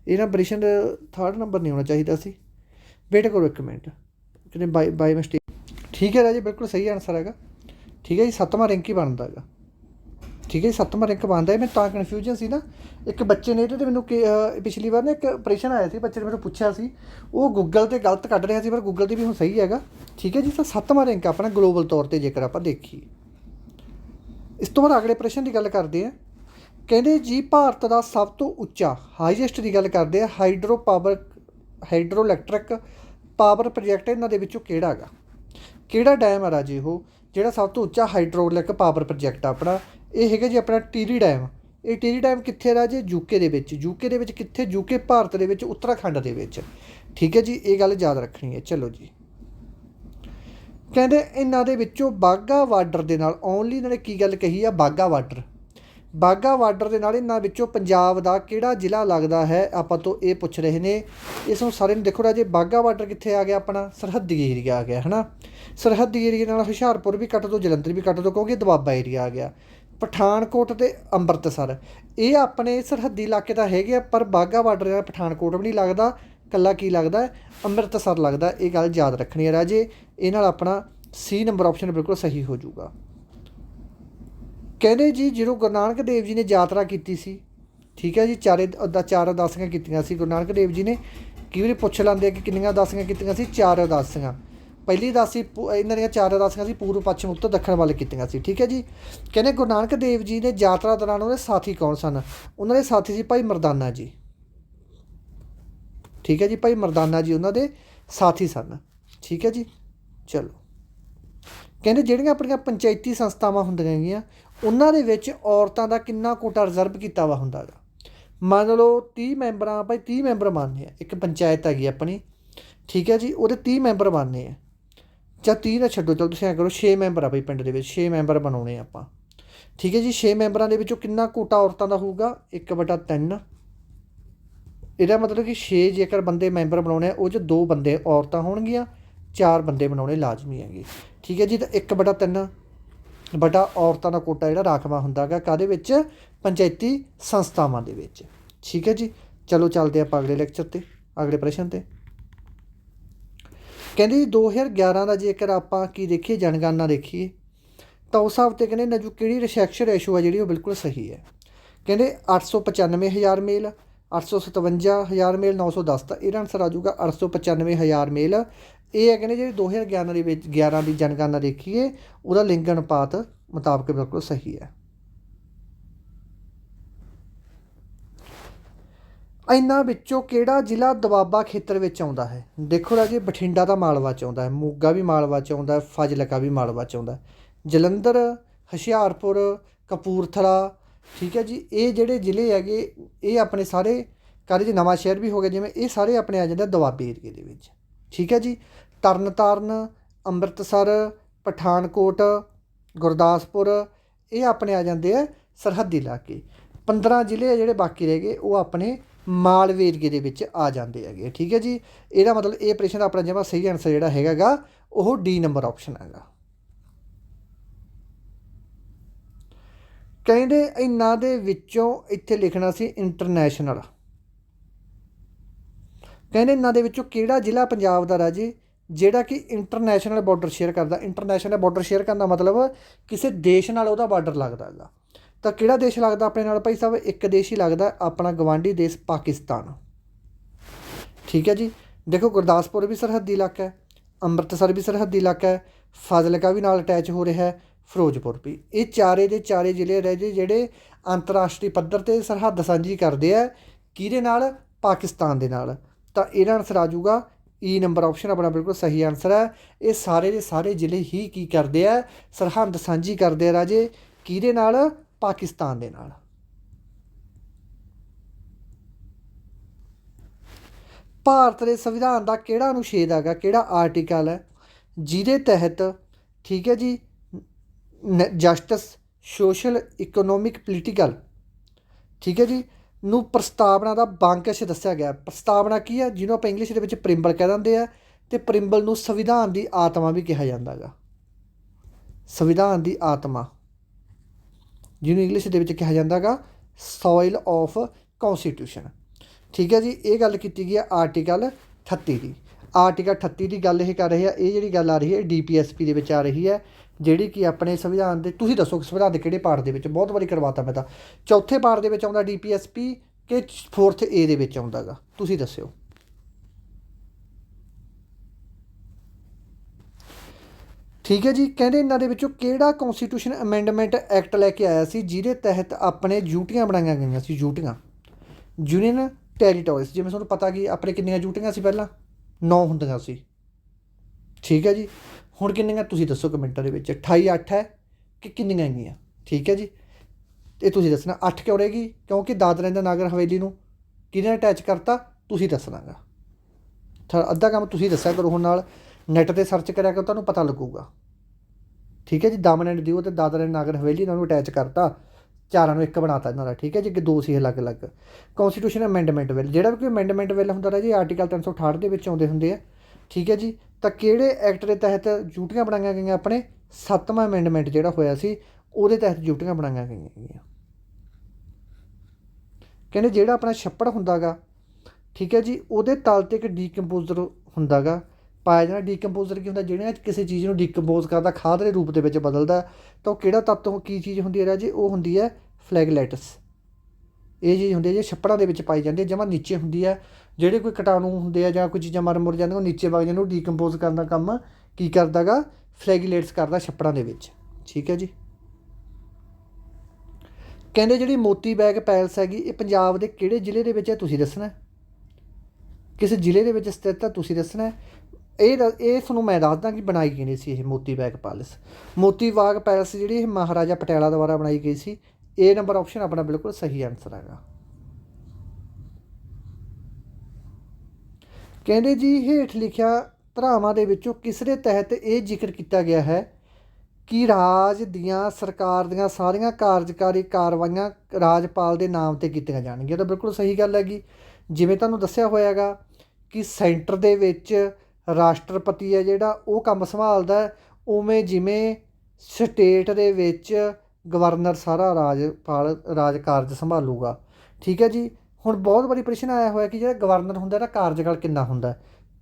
ਇਹ ਨਾ ਬ੍ਰਿਸ਼ਨ 3rd ਨੰਬਰ ਨਹੀਂ ਹੋਣਾ ਚਾਹੀਦਾ ਸੀ। ਵੇਟ ਕਰੋ ਇੱਕ ਮਿੰਟ। ਕਿਨੇ ਬਾਈ ਬਾਈ ਮਿਸਟੇਕ ਠੀਕ ਹੈ ਰਾਜੇ ਬਿਲਕੁਲ ਸਹੀ ਆਨਸਰ ਹੈਗਾ। ਠੀਕ ਹੈ ਜੀ ਸੱਤਵਾਂ ਰੈਂਕ ਹੀ ਬਣਦਾ ਹੈਗਾ। ਠੀਕ ਹੈ ਜੀ, ਸੱਤਵਾਂ ਰੈਂਕ ਬਣਦਾ ਹੈ। ਮੈਂ ਤਾਂ ਕਨਫਿਊਜ਼ਨ ਸੀ ਨਾ। ਇੱਕ ਬੱਚੇ ਨੇ ਇਹਦੇ ਤੇ ਮੈਨੂੰ ਕਿ ਪਿਛਲੀ ਵਾਰ ਨਾ ਇੱਕ ਪ੍ਰਸ਼ਨ ਆਇਆ ਸੀ ਬੱਚੇ ਨੇ ਮੈਨੂੰ ਪੁੱਛਿਆ ਸੀ। ਉਹ ਗੂਗਲ ਤੇ ਗਲਤ ਕੱਢ ਰਿਹਾ ਸੀ ਪਰ ਗੂਗਲ ਤੇ ਵੀ ਹੁਣ ਸਹੀ ਹੈਗਾ। ਠੀਕ ਹੈ ਜੀ ਤਾਂ ਸੱਤਵਾਂ ਰੈਂਕ ਆਪਣਾ ਗਲੋਬਲ ਤੌਰ ਤੇ ਜੇਕਰ ਆਪਾਂ ਦੇਖੀਏ। ਇਸ ਤੋਂ ਬਾਅਦ ਅਗਲੇ ਪ੍ਰਸ਼ਨ ਦੀ ਗੱਲ ਕਰਦੇ ਹਾਂ। ਕਹਿੰਦੇ ਜੀ ਭਾਰਤ ਦਾ ਸਭ ਤੋਂ ਉੱਚਾ ਹਾਈਐਸਟ ਦੀ ਗੱਲ ਕਰਦੇ ਆ hydro power hydroelectric power project ਇਹਨਾਂ ਦੇ ਵਿੱਚੋਂ ਕਿਹੜਾ ਹੈਗਾ? ਕਿਹੜਾ ਡੈਮ ਹੈ ਰਾਜੀ ਉਹ? ਜਿਹੜਾ ਸਭ ਤੋਂ ਉੱਚਾ ਹਾਈਡਰੋਲਿਕ ਪਾਵਰ ਪ੍ਰੋਜੈਕਟ ਆ ਆਪਣਾ। ਇਹ ਹੈਗਾ ਜੀ ਆਪਣਾ ਟੀਰੀ ਡੈਮ ਇਹ ਟੀਰੀ ਡੈਮ ਕਿੱਥੇ ਰਾਜੇ ਯੂਕੇ ਦੇ ਵਿੱਚ। ਯੂਕੇ ਦੇ ਵਿੱਚ ਕਿੱਥੇ? ਯੂਕੇ ਭਾਰਤ ਦੇ ਵਿੱਚ, ਉੱਤਰਾਖੰਡ ਦੇ ਵਿੱਚ। ਠੀਕ ਹੈ ਜੀ, ਇਹ ਗੱਲ ਯਾਦ ਰੱਖਣੀ ਹੈ। ਚਲੋ ਜੀ। ਕਹਿੰਦੇ ਇਹਨਾਂ ਦੇ ਵਿੱਚੋਂ ਬਾਗਾ ਬਾਰਡਰ ਦੇ ਨਾਲ ਓਨਲੀ ਇਹਨਾਂ ਨੇ ਕੀ ਗੱਲ ਕਹੀ ਆ? ਬਾਗਾ ਵਾਟਰ ਬਾਗਾ ਬਾਰਡਰ ਦੇ ਨਾਲ ਇਹਨਾਂ ਵਿੱਚੋਂ ਪੰਜਾਬ ਦਾ ਕਿਹੜਾ ਜ਼ਿਲ੍ਹਾ ਲੱਗਦਾ ਹੈ? ਆਪਾਂ ਤੋਂ ਇਹ ਪੁੱਛ ਰਹੇ ਨੇ। ਇਸ ਨੂੰ ਸਾਰੇ ਨੂੰ ਦੇਖੋ ਰਾਜੇ ਬਾਗਾ ਬਾਰਡਰ ਕਿੱਥੇ ਆ ਗਿਆ ਆਪਣਾ? ਸਰਹੱਦੀ ਏਰੀਆ ਆ ਗਿਆ ਹਨਾ ਸਰਹੱਦੀ ਏਰੀਆ ਨਾਲ ਹੁਸ਼ਿਆਰਪੁਰ ਵੀ ਕੱਟ ਦੋ, ਜਲੰਧਰ ਵੀ ਕੱਟ ਦੋ, ਕਿਉਂਕਿ ਦਵਾਬਾ ਏਰੀਆ ਆ ਗਿਆ। ਪਠਾਨਕੋਟ ਤੇ ਅੰਮ੍ਰਿਤਸਰ। ਇਹ ਆਪਣੇ ਸਰਹੱਦੀ ਇਲਾਕੇ ਤਾਂ ਹੈਗੇ ਆ, ਪਰ ਬਾਗਾ ਬਾਰਡਰ ਨਾਲ ਪਠਾਨਕੋਟ ਵੀ ਨਹੀਂ ਲੱਗਦਾ। ਕੱਲਾ ਕੀ ਲੱਗਦਾ? ਅੰਮ੍ਰਿਤਸਰ ਲੱਗਦਾ। ਇਹ ਗੱਲ ਯਾਦ ਰੱਖਣੀ ਹੈ ਰਾਜੇ। ਇਹ ਨਾਲ ਆਪਣਾ ਸੀ ਨੰਬਰ ਆਪਸ਼ਨ ਬਿਲਕੁਲ ਸਹੀ ਹੋ ਜਾਊਗਾ। ਕਹਿੰਦੇ ਜੀ, ਜਦੋਂ ਗੁਰੂ ਨਾਨਕ ਦੇਵ ਜੀ ਨੇ ਯਾਤਰਾ ਕੀਤੀ ਸੀ, ਠੀਕ ਹੈ ਜੀ, ਚਾਰੇ ਦਾ ਚਾਰ ਉਦਾਸੀਆਂ ਕੀਤੀਆਂ ਸੀ, ਗੁਰੂ ਨਾਨਕ ਦੇਵ ਜੀ ਨੇ ਕਈ ਵਾਰੀ ਪੁੱਛ ਲੈਂਦੇ ਆ ਕਿ ਕਿੰਨੀਆਂ ਉਦਾਸੀਆਂ ਕੀਤੀਆਂ ਸੀ? ਚਾਰ ਉਦਾਸੀਆਂ। ਪਹਿਲੀ ਉਦਾਸੀ ਪੂ- ਇਹਨਾਂ ਦੀਆਂ ਚਾਰ ਉਦਾਸੀਆਂ ਸੀ, ਪੂਰਬ, ਪੱਛਮ, ਉੱਤਰ, ਦੱਖਣ ਵੱਲ ਕੀਤੀਆਂ ਸੀ, ਠੀਕ ਹੈ ਜੀ। ਕਹਿੰਦੇ ਗੁਰੂ ਨਾਨਕ ਦੇਵ ਜੀ ਨੇ ਯਾਤਰਾ ਦੌਰਾਨ ਉਹਦੇ ਸਾਥੀ ਕੌਣ ਸਨ? ਉਹਨਾਂ ਦੇ ਸਾਥੀ ਸੀ ਭਾਈ ਮਰਦਾਨਾ ਜੀ। ਠੀਕ ਹੈ ਜੀ, ਭਾਈ ਮਰਦਾਨਾ ਜੀ ਉਹਨਾਂ ਦੇ ਸਾਥੀ ਸਨ। ਠੀਕ ਹੈ ਜੀ, ਚਲੋ। ਕਹਿੰਦੇ ਜਿਹੜੀਆਂ ਆਪਣੀਆਂ ਪੰਚਾਇਤੀ ਸੰਸਥਾਵਾਂ ਹੁੰਦੀਆਂ ਹੈਗੀਆਂ ਉਹਨਾਂ ਦੇ ਵਿੱਚ ਔਰਤਾਂ ਦਾ ਕਿੰਨਾ ਕੋਟਾ ਰਿਜ਼ਰਵ ਕੀਤਾ ਵਾ ਹੁੰਦਾ ਹੈਗਾ ਮੰਨ ਲਓ 30 ਮੈਂਬਰਾਂ, ਭਾਈ 30 ਮੈਂਬਰ ਮੰਨਦੇ ਆ। ਇੱਕ ਪੰਚਾਇਤ ਹੈਗੀ ਆਪਣੀ, ਠੀਕ ਹੈ ਜੀ, ਉਹਦੇ 30 ਮੈਂਬਰ ਬਣਨੇ ਆ। ਜਾਂ 30 ਨਾ ਛੱਡੋ, ਚਲ ਤੁਸੀਂ ਐਂ ਕਰੋ 6 ਮੈਂਬਰ ਆ ਭਾਈ ਪਿੰਡ ਦੇ ਵਿੱਚ 6 ਮੈਂਬਰ ਬਣਾਉਣੇ ਆ ਆਪਾਂ। ਠੀਕ ਹੈ ਜੀ 6 ਮੈਂਬਰਾਂ ਦੇ ਵਿੱਚੋਂ ਕਿੰਨਾ ਕੋਟਾ ਔਰਤਾਂ ਦਾ ਹੋਊਗਾ? 1/3 ਇਹਦਾ ਮਤਲਬ ਕਿ 6 ਜੇਕਰ ਬੰਦੇ ਮੈਂਬਰ ਬਣਾਉਣੇ ਆ, ਉਹ 'ਚ ਦੋ ਬੰਦੇ ਔਰਤਾਂ ਹੋਣਗੀਆਂ, ਚਾਰ ਬੰਦੇ ਬਣਾਉਣੇ ਲਾਜ਼ਮੀ ਹੈਗੇ। ਠੀਕ ਹੈ ਜੀ, ਤਾਂ 1/3 ਬਟਾ ਔਰਤਾਂ ਦਾ ਕੋਟਾ ਜਿਹੜਾ ਰਾਖਵਾ ਹੁੰਦਾਗਾ ਕਾਦੇ ਵਿੱਚ? ਪੰਚਾਇਤੀ ਸੰਸਥਾਵਾਂ ਦੇ ਵਿੱਚ। ਠੀਕ ਹੈ ਜੀ? ਚਲੋ ਚੱਲਦੇ ਆਪਾਂ ਅਗਲੇ ਲੈਕਚਰ ਤੇ, ਅਗਲੇ ਪ੍ਰਸ਼ਨ ਤੇ। ਕਹਿੰਦੇ ਜੀ 2011 ਦਾ ਜੇਕਰ ਆਪਾਂ ਕੀ ਦੇਖੀਏ ਜਨਗਣਨਾ ਦੇਖੀਏ, ਤਾਂ ਉਸ ਹਿਸਾਬ ਤੇ ਕਹਿੰਦੇ ਨਾ ਜੋ ਕਿਹੜੀ ਰਿਸੈਕਸ਼ਨ ਰੇਸ਼ੋ ਆ ਜਿਹੜੀ ਉਹ ਬਿਲਕੁਲ ਸਹੀ ਹੈ? ਕਹਿੰਦੇ 895000 ਮੇਲ 857000 ਮੇਲ 910 ਤਾਂ ਇਹਦਾ ਆਨਸਰ ਆ ਜਾਊਗਾ 895000 ਮੇਲ ਇਹ ਹੈ ਕਹਿੰਦੇ ਜਿਹੜੀ 2011 ਦੇ ਵਿੱਚ 11 ਦੀ ਜਨਗਣਨਾ ਦੇਖੀਏ, ਉਹਦਾ ਲਿੰਗ ਅਨੁਪਾਤ ਮੁਤਾਬਕ ਬਿਲਕੁਲ ਸਹੀ ਹੈ। ਇਹਨਾਂ ਵਿੱਚੋਂ ਕਿਹੜਾ ਜ਼ਿਲ੍ਹਾ ਦਵਾਬਾ ਖੇਤਰ ਵਿੱਚ ਆਉਂਦਾ ਹੈ? ਦੇਖੋ ਰਾਜੇ, ਬਠਿੰਡਾ ਦਾ ਮਾਲਵਾ ਚ ਆਉਂਦਾ ਹੈ, ਮੋਗਾ ਵੀ ਮਾਲਵਾ ਚ ਆਉਂਦਾ ਹੈ, ਫਾਜ਼ਿਲਕਾ ਵੀ ਮਾਲਵਾ ਚ ਆਉਂਦਾ ਜਲੰਧਰ, ਹੁਸ਼ਿਆਰਪੁਰ, ਕਪੂਰਥਲਾ, ਠੀਕ ਹੈ ਜੀ, ਇਹ ਜਿਹੜੇ ਜ਼ਿਲ੍ਹੇ ਹੈਗੇ, ਇਹ ਆਪਣੇ ਸਾਰੇ ਕਾਲੇ ਜੀ ਨਵਾਂ ਸ਼ਹਿਰ ਵੀ ਹੋ ਗਿਆ ਜਿਵੇਂ ਇਹ ਸਾਰੇ ਆਪਣੇ ਆ ਜਾਂਦਾ ਆ ਦੁਆਬੇ ਏਰੀਏ ਦੇ ਵਿੱਚ। ਠੀਕ ਹੈ ਜੀ? ਤਰਨਤਾਰਨ, ਅੰਮ੍ਰਿਤਸਰ, ਪਠਾਨਕੋਟ, ਗੁਰਦਾਸਪੁਰ, ਇਹ ਆਪਣੇ ਆ ਜਾਂਦੇ ਆ ਸਰਹੱਦੀ ਇਲਾਕੇ। 15 ਜ਼ਿਲ੍ਹੇ ਆ ਜਿਹੜੇ ਬਾਕੀ ਰਹਿ ਗਏ, ਉਹ ਆਪਣੇ ਮਾਲਵੇ ਏਰੀਏ ਦੇ ਵਿੱਚ ਆ ਜਾਂਦੇ ਹੈਗੇ ਠੀਕ ਹੈ ਜੀ? ਇਹਦਾ ਮਤਲਬ ਇਹ ਪ੍ਰਸ਼ਨ ਦਾ ਆਪਣਾ ਜਮਾ ਸਹੀ ਆਨਸਰ ਜਿਹੜਾ ਹੈਗਾਗਾ, ਉਹ ਡੀ ਨੰਬਰ ਆਪਸ਼ਨ ਹੈਗਾ। ਕਹਿੰਦੇ ਇਹਨਾਂ ਦੇ ਵਿੱਚੋਂ ਇੱਥੇ ਲਿਖਣਾ ਸੀ ਇੰਟਰਨੈਸ਼ਨਲ ਕਹਿੰਦੇ ਇਹਨਾਂ ਦੇ ਵਿੱਚੋਂ ਕਿਹੜਾ ਜ਼ਿਲ੍ਹਾ ਪੰਜਾਬ ਦਾ ਰਾਜੇ? ਜਿਹੜਾ ਕਿ ਇੰਟਰਨੈਸ਼ਨਲ ਬਾਰਡਰ ਸ਼ੇਅਰ ਕਰਦਾ। ਇੰਟਰਨੈਸ਼ਨਲ ਬਾਰਡਰ ਸ਼ੇਅਰ ਕਰਨ ਦਾ ਮਤਲਬ ਕਿਸੇ ਦੇਸ਼ ਨਾਲ ਉਹਦਾ ਬਾਰਡਰ ਲੱਗਦਾ ਹੈਗਾ। ਤਾਂ ਕਿਹੜਾ ਦੇਸ਼ ਲੱਗਦਾ ਆਪਣੇ ਨਾਲ ਭਾਈ ਸਾਹਿਬ? ਇੱਕ ਦੇਸ਼ ਹੀ ਲੱਗਦਾ ਆਪਣਾ ਗਵਾਂਢੀ ਦੇਸ਼ ਪਾਕਿਸਤਾਨ। ਠੀਕ ਹੈ ਜੀ? ਦੇਖੋ ਗੁਰਦਾਸਪੁਰ ਵੀ ਸਰਹੱਦੀ ਇਲਾਕਾ ਹੈ, ਅੰਮ੍ਰਿਤਸਰ ਵੀ ਸਰਹੱਦੀ ਇਲਾਕਾ ਹੈ, ਫਾਜ਼ਿਲਕਾ ਵੀ ਨਾਲ ਅਟੈਚ ਹੋ ਰਿਹਾ ਹੈ, ਫਿਰੋਜ਼ਪੁਰ ਵੀ। ਇਹ ਚਾਰੇ ਦੇ ਚਾਰੇ ਜ਼ਿਲ੍ਹੇ ਰਹਿ ਜੇ ਜਿਹੜੇ ਅੰਤਰਰਾਸ਼ਟਰੀ ਪੱਧਰ ਤੇ ਸਰਹੱਦ ਸਾਂਝੀ ਕਰਦੇ ਆ, ਕਿਹਦੇ ਨਾਲ? ਪਾਕਿਸਤਾਨ ਦੇ ਨਾਲ। ਤਾਂ ਇਹਦਾ ਆਨਸਰ ਆ ਜਾਊਗਾ। ਈ ਨੰਬਰ ਆਪਸ਼ਨ ਆਪਣਾ ਬਿਲਕੁਲ ਸਹੀ ਆਨਸਰ ਹੈ। ਇਹ ਸਾਰੇ ਦੇ ਸਾਰੇ ਜ਼ਿਲ੍ਹੇ ਹੀ ਕੀ ਕਰਦੇ ਆ? ਸਰਹੰਦ ਸਾਂਝੀ ਕਰਦੇ ਆ ਰਾਜੇ। ਕਿਹਦੇ ਨਾਲ? ਪਾਕਿਸਤਾਨ ਦੇ ਨਾਲ। ਭਾਰਤ ਦੇ ਸੰਵਿਧਾਨ ਦਾ ਕਿਹੜਾ ਅਨੁਛੇਦ ਹੈਗਾ? ਕਿਹੜਾ ਆਰਟੀਕਲ ਹੈ? ਜਿਹਦੇ ਤਹਿਤ, ਠੀਕ ਹੈ ਜੀ ਜਸਟਿਸ ਸੋਸ਼ਲ ਇਕਨੋਮਿਕ ਪੋਲੀਟੀਕਲ ਠੀਕ ਹੈ ਜੀ? ਨੂੰ ਪ੍ਰਸਤਾਵਨਾ ਦਾ ਬਾਂਕਸ਼ ਦੱਸਿਆ ਗਿਆ। ਪ੍ਰਸਤਾਵਨਾ ਕੀ ਹੈ? ਜਿਹਨੂੰ ਆਪਾਂ ਇੰਗਲਿਸ਼ ਦੇ ਵਿੱਚ ਪ੍ਰਿੰਬਲ ਕਹਿ ਦਿੰਦੇ ਆ ਤੇ ਪ੍ਰਿੰਬਲ ਨੂੰ ਸੰਵਿਧਾਨ ਦੀ ਆਤਮਾ ਵੀ ਕਿਹਾ ਜਾਂਦਾ ਹੈਗਾ। ਸੰਵਿਧਾਨ ਦੀ ਆਤਮਾ। ਜਿਹਨੂੰ ਇੰਗਲਿਸ਼ ਦੇ ਵਿੱਚ ਕਿਹਾ ਜਾਂਦਾ ਹੈਗਾ ਸੋਇਲ ਆਫ ਕਨਸਟੀਟਿਊਸ਼ਨ ਠੀਕ ਹੈ ਜੀ, ਇਹ ਗੱਲ ਕੀਤੀ ਗਈ ਹੈ ਆਰਟੀਕਲ 38 ਦੀ। ਆਰਟੀਕਲ 38 ਦੀ ਗੱਲ ਇਹ ਕਰ ਰਹੀ ਹੈ, ਇਹ ਜਿਹੜੀ ਗੱਲ ਆ ਰਹੀ ਹੈ ਡੀਪੀਐਸਪੀ ਦੇ ਵਿੱਚ ਆ ਰਹੀ ਹੈ। ਜਿਹੜੀ ਕਿ ਆਪਣੇ ਸੰਵਿਧਾਨ ਦੇ, ਤੁਸੀਂ ਦੱਸੋ ਸੰਵਿਧਾਨ ਦੇ ਕਿਹੜੇ ਪਾਰਟ ਦੇ ਵਿੱਚ, ਬਹੁਤ ਵਾਰੀ ਕਰਵਾਤਾ ਮੈਂ ਤਾਂ। ਚੌਥੇ ਪਾਰਟ ਦੇ ਵਿੱਚ ਆਉਂਦਾ ਡੀਪੀਐਸਪੀ ਕਿ ਫੋਰਥ ਏ ਦੇ ਵਿੱਚ ਆਉਂਦਾਗਾ, ਤੁਸੀਂ ਦੱਸਿਓ। ਠੀਕ ਹੈ ਜੀ, ਕਹਿੰਦੇ ਇਹਨਾਂ ਦੇ ਵਿੱਚੋਂ ਕਿਹੜਾ ਕਨਸਟੀਟਿਊਸ਼ਨ ਅਮੈਂਡਮੈਂਟ ਐਕਟ ਲੈ ਕੇ ਆਇਆ ਸੀ, ਜਿਹਦੇ ਤਹਿਤ ਆਪਣੇ ਡਿਊਟੀਆਂ ਬਣਾਈਆਂ ਗਈਆਂ ਸੀ ਡਿਊਟੀਆਂ ਯੂਨੀਅਨ ਟੈਰੀਟੋਰੀਜ਼ ਜਿਵੇਂ ਤੁਹਾਨੂੰ ਪਤਾ ਕਿ ਆਪਣੇ ਕਿੰਨੀਆਂ ਡਿਊਟੀਆਂ ਸੀ ਪਹਿਲਾਂ? 9 ਹੁੰਦੀਆਂ ਸੀ। ਠੀਕ ਹੈ ਜੀ। ਹੁਣ ਕਿੰਨੀਆਂ ਤੁਸੀਂ ਦੱਸੋ ਕਮੈਂਟਾਂ ਦੇ ਵਿੱਚ? 28 8 ਹੈ ਕਿ ਕਿੰਨੀਆਂ ਹੈਗੀਆਂ? ਠੀਕ ਹੈ ਜੀ। ਇਹ ਤੁਸੀਂ ਦੱਸਣਾ। 8 ਕਿਉਂ ਰਹੇਗੀ ਕਿਉਂਕਿ ਦਾਦਰਾ ਦਾ ਨਾਗਰ ਹਵੇਲੀ ਨੂੰ। ਕਿਹਨੇ ਅਟੈਚ ਕਰਤਾ? ਤੁਸੀਂ ਦੱਸਣਾਗਾ। ਤਾਂ ਅੱਧਾ ਕੰਮ ਤੁਸੀਂ ਦੱਸਿਆ ਕਰੋ ਹੁਣ ਨਾਲ। ਨੈਟ ਤੇ ਸਰਚ ਕਰਿਆ ਕਰੋ, ਤੁਹਾਨੂੰ ਪਤਾ ਲੱਗੂਗਾ। ਠੀਕ ਹੈ ਜੀ ਦਮਨ ਐਂਡ ਦਿਓ ਤੇ ਦਾਦਰਾ ਨਾਗਰ ਹਵੇਲੀ ਇਹਨਾਂ ਨੂੰ ਅਟੈਚ ਕਰਤਾ। ਚਾਰਾਂ ਨੂੰ ਇੱਕ ਬਣਾਤਾ ਇਹਨਾਂ ਦਾ। ਠੀਕ ਹੈ ਜੀ ਕਿ ਦੋ ਸੀ ਅਲੱਗ-ਅਲੱਗ ਕਨਸਟੀਟਿਊਸ਼ਨ ਅਮੈਂਡਮੈਂਟ ਬਿੱਲ ਜਿਹੜਾ ਵੀ ਕੋਈ ਅਮੈਂਡਮੈਂਟ ਬਿੱਲ ਹੁੰਦਾ ਹੈ ਜੀ ਆਰਟੀਕਲ 368 ਦੇ ਵਿੱਚ ਆਉਂਦੇ ਹੁੰਦੇ ਆ। ਠੀਕ ਹੈ ਜੀ? ਤਾਂ ਕਿਹੜੇ ਐਕਟ ਦੇ ਤਹਿਤ ਡਿਊਟੀਆਂ ਬਣਾਈਆਂ ਗਈਆਂ ਆਪਣੇ? ਸੱਤਵਾਂ ਅਮੈਂਡਮੈਂਟ ਜਿਹੜਾ ਹੋਇਆ ਸੀ, ਉਹਦੇ ਤਹਿਤ ਡਿਊਟੀਆਂ ਬਣਾਈਆਂ ਗਈਆਂ ਹੈਗੀਆਂ ਕਹਿੰਦੇ ਜਿਹੜਾ ਆਪਣਾ ਛੱਪੜ ਹੁੰਦਾਗਾ, ਠੀਕ ਹੈ ਜੀ, ਉਹਦੇ ਤਲ ਤੇ ਇੱਕ ਡੀਕੰਪੋਜ਼ਰ ਹੁੰਦਾਗਾ। ਪਾਇਆ ਜਾਣਾ ਡੀਕੰਪੋਜ਼ਰ ਕੀ ਹੁੰਦਾ? ਜਿਹੜਾ ਕਿਸੇ ਚੀਜ਼ ਨੂੰ ਡੀਕੰਪੋਜ਼ ਕਰਦਾ, ਖਾਦ ਦੇ ਰੂਪ ਦੇ ਵਿੱਚ ਬਦਲਦਾ, ਤਾਂ ਉਹ ਕਿਹੜਾ ਤੱਤ ਕੀ ਚੀਜ਼ ਹੁੰਦੀ ਹੈ ਰਾਜੇ? ਉਹ ਹੁੰਦੀ ਹੈ ਫਲੈਗਲੈਟਸ। ਇਹ ਚੀਜ਼ ਹੁੰਦੀ ਹੈ ਜੇ ਛੱਪੜਾਂ ਦੇ ਵਿੱਚ ਪਾਈ ਜਾਂਦੀ ਹੈ, ਜਮਾ ਨੀਚੇ ਹੁੰਦੀ ਹੈ। ਜਿਹੜੇ ਕੋਈ ਕੀਟਾਣੂ ਹੁੰਦੇ ਆ ਜਾਂ ਕੋਈ ਚੀਜ਼ਾਂ ਮਰ ਮੁਰ ਜਾਂਦੀਆਂ, ਉਹ ਨੀਚੇ ਵਗ ਜਾਂਦੇ ਉਹ ਡੀਕੰਪੋਜ਼ ਕਰਨ ਦਾ ਕੰਮ ਕੀ ਕਰਦਾਗਾ? ਫਲੈਗਲੇਟਸ ਕਰਦਾ ਛੱਪੜਾਂ ਦੇ ਵਿੱਚ। ਠੀਕ ਹੈ ਜੀ? ਕਹਿੰਦੇ ਜਿਹੜੀ ਮੋਤੀ ਬੈਗ ਪੈਲਸ ਹੈਗੀ, ਇਹ ਪੰਜਾਬ ਦੇ ਕਿਹੜੇ ਜ਼ਿਲ੍ਹੇ ਦੇ ਵਿੱਚ ਹੈ? ਤੁਸੀਂ ਦੱਸਣਾ ਕਿਸ ਜ਼ਿਲ੍ਹੇ ਦੇ ਵਿੱਚ ਸਥਿਤ ਹੈ? ਤੁਸੀਂ ਦੱਸਣਾ ਇਹ ਇਹ ਤੁਹਾਨੂੰ ਮੈਂ ਦੱਸਦਾ ਕਿ ਬਣਾਈ ਗਈ ਸੀ ਇਹ ਮੋਤੀ ਬੈਗ ਪੈਲਸ। ਮੋਤੀ ਬਾਗ ਪੈਲਸ ਜਿਹੜੀ ਇਹ ਮਹਾਰਾਜਾ ਪਟਿਆਲਾ ਦੁਆਰਾ ਬਣਾਈ ਗਈ ਸੀ ਏ ਨੰਬਰ ਆਪਸ਼ਨ ਆਪਣਾ ਬਿਲਕੁਲ ਸਹੀ ਆਨਸਰ ਹੈਗਾ। ਕਹਿੰਦੇ ਜੀ, ਹੇਠ ਲਿਖਿਆ ਧਰਾਵਾਂ ਦੇ ਵਿੱਚੋਂ ਕਿਸ ਤਹਿਤ ਇਹ ਜ਼ਿਕਰ ਕੀਤਾ ਗਿਆ ਹੈ ਕਿ ਰਾਜ ਦੀਆਂ ਸਰਕਾਰ ਦੀਆਂ ਸਾਰੀਆਂ ਕਾਰਜਕਾਰੀ ਕਾਰਵਾਈਆਂ ਰਾਜਪਾਲ ਦੇ ਨਾਮ ਤੇ ਕੀਤੀਆਂ ਜਾਣਗੀਆਂ? ਤਾਂ ਬਿਲਕੁਲ ਸਹੀ ਗੱਲ ਹੈਗੀ। ਜਿਵੇਂ ਤੁਹਾਨੂੰ ਦੱਸਿਆ ਹੋਇਆਗਾ ਕਿ ਸੈਂਟਰ ਦੇ ਵਿੱਚ ਰਾਸ਼ਟਰਪਤੀ ਹੈ ਜਿਹੜਾ, ਉਹ ਕੰਮ ਸੰਭਾਲਦਾ ਉਵੇਂ ਜਿਵੇਂ ਸਟੇਟ ਦੇ ਵਿੱਚ ਗਵਰਨਰ ਸਾਰਾ ਰਾਜਪਾਲ ਰਾਜ ਕਾਰਜ ਸੰਭਾਲੂਗਾ। ਠੀਕ ਹੈ ਜੀ? ਹੁਣ ਬਹੁਤ ਵਾਰੀ ਪ੍ਰਸ਼ਨ ਆਇਆ ਹੋਇਆ ਕਿ ਜਿਹੜਾ ਗਵਰਨਰ ਹੁੰਦਾ, ਇਹਦਾ ਕਾਰਜਕਾਲ ਕਿੰਨਾ ਹੁੰਦਾ?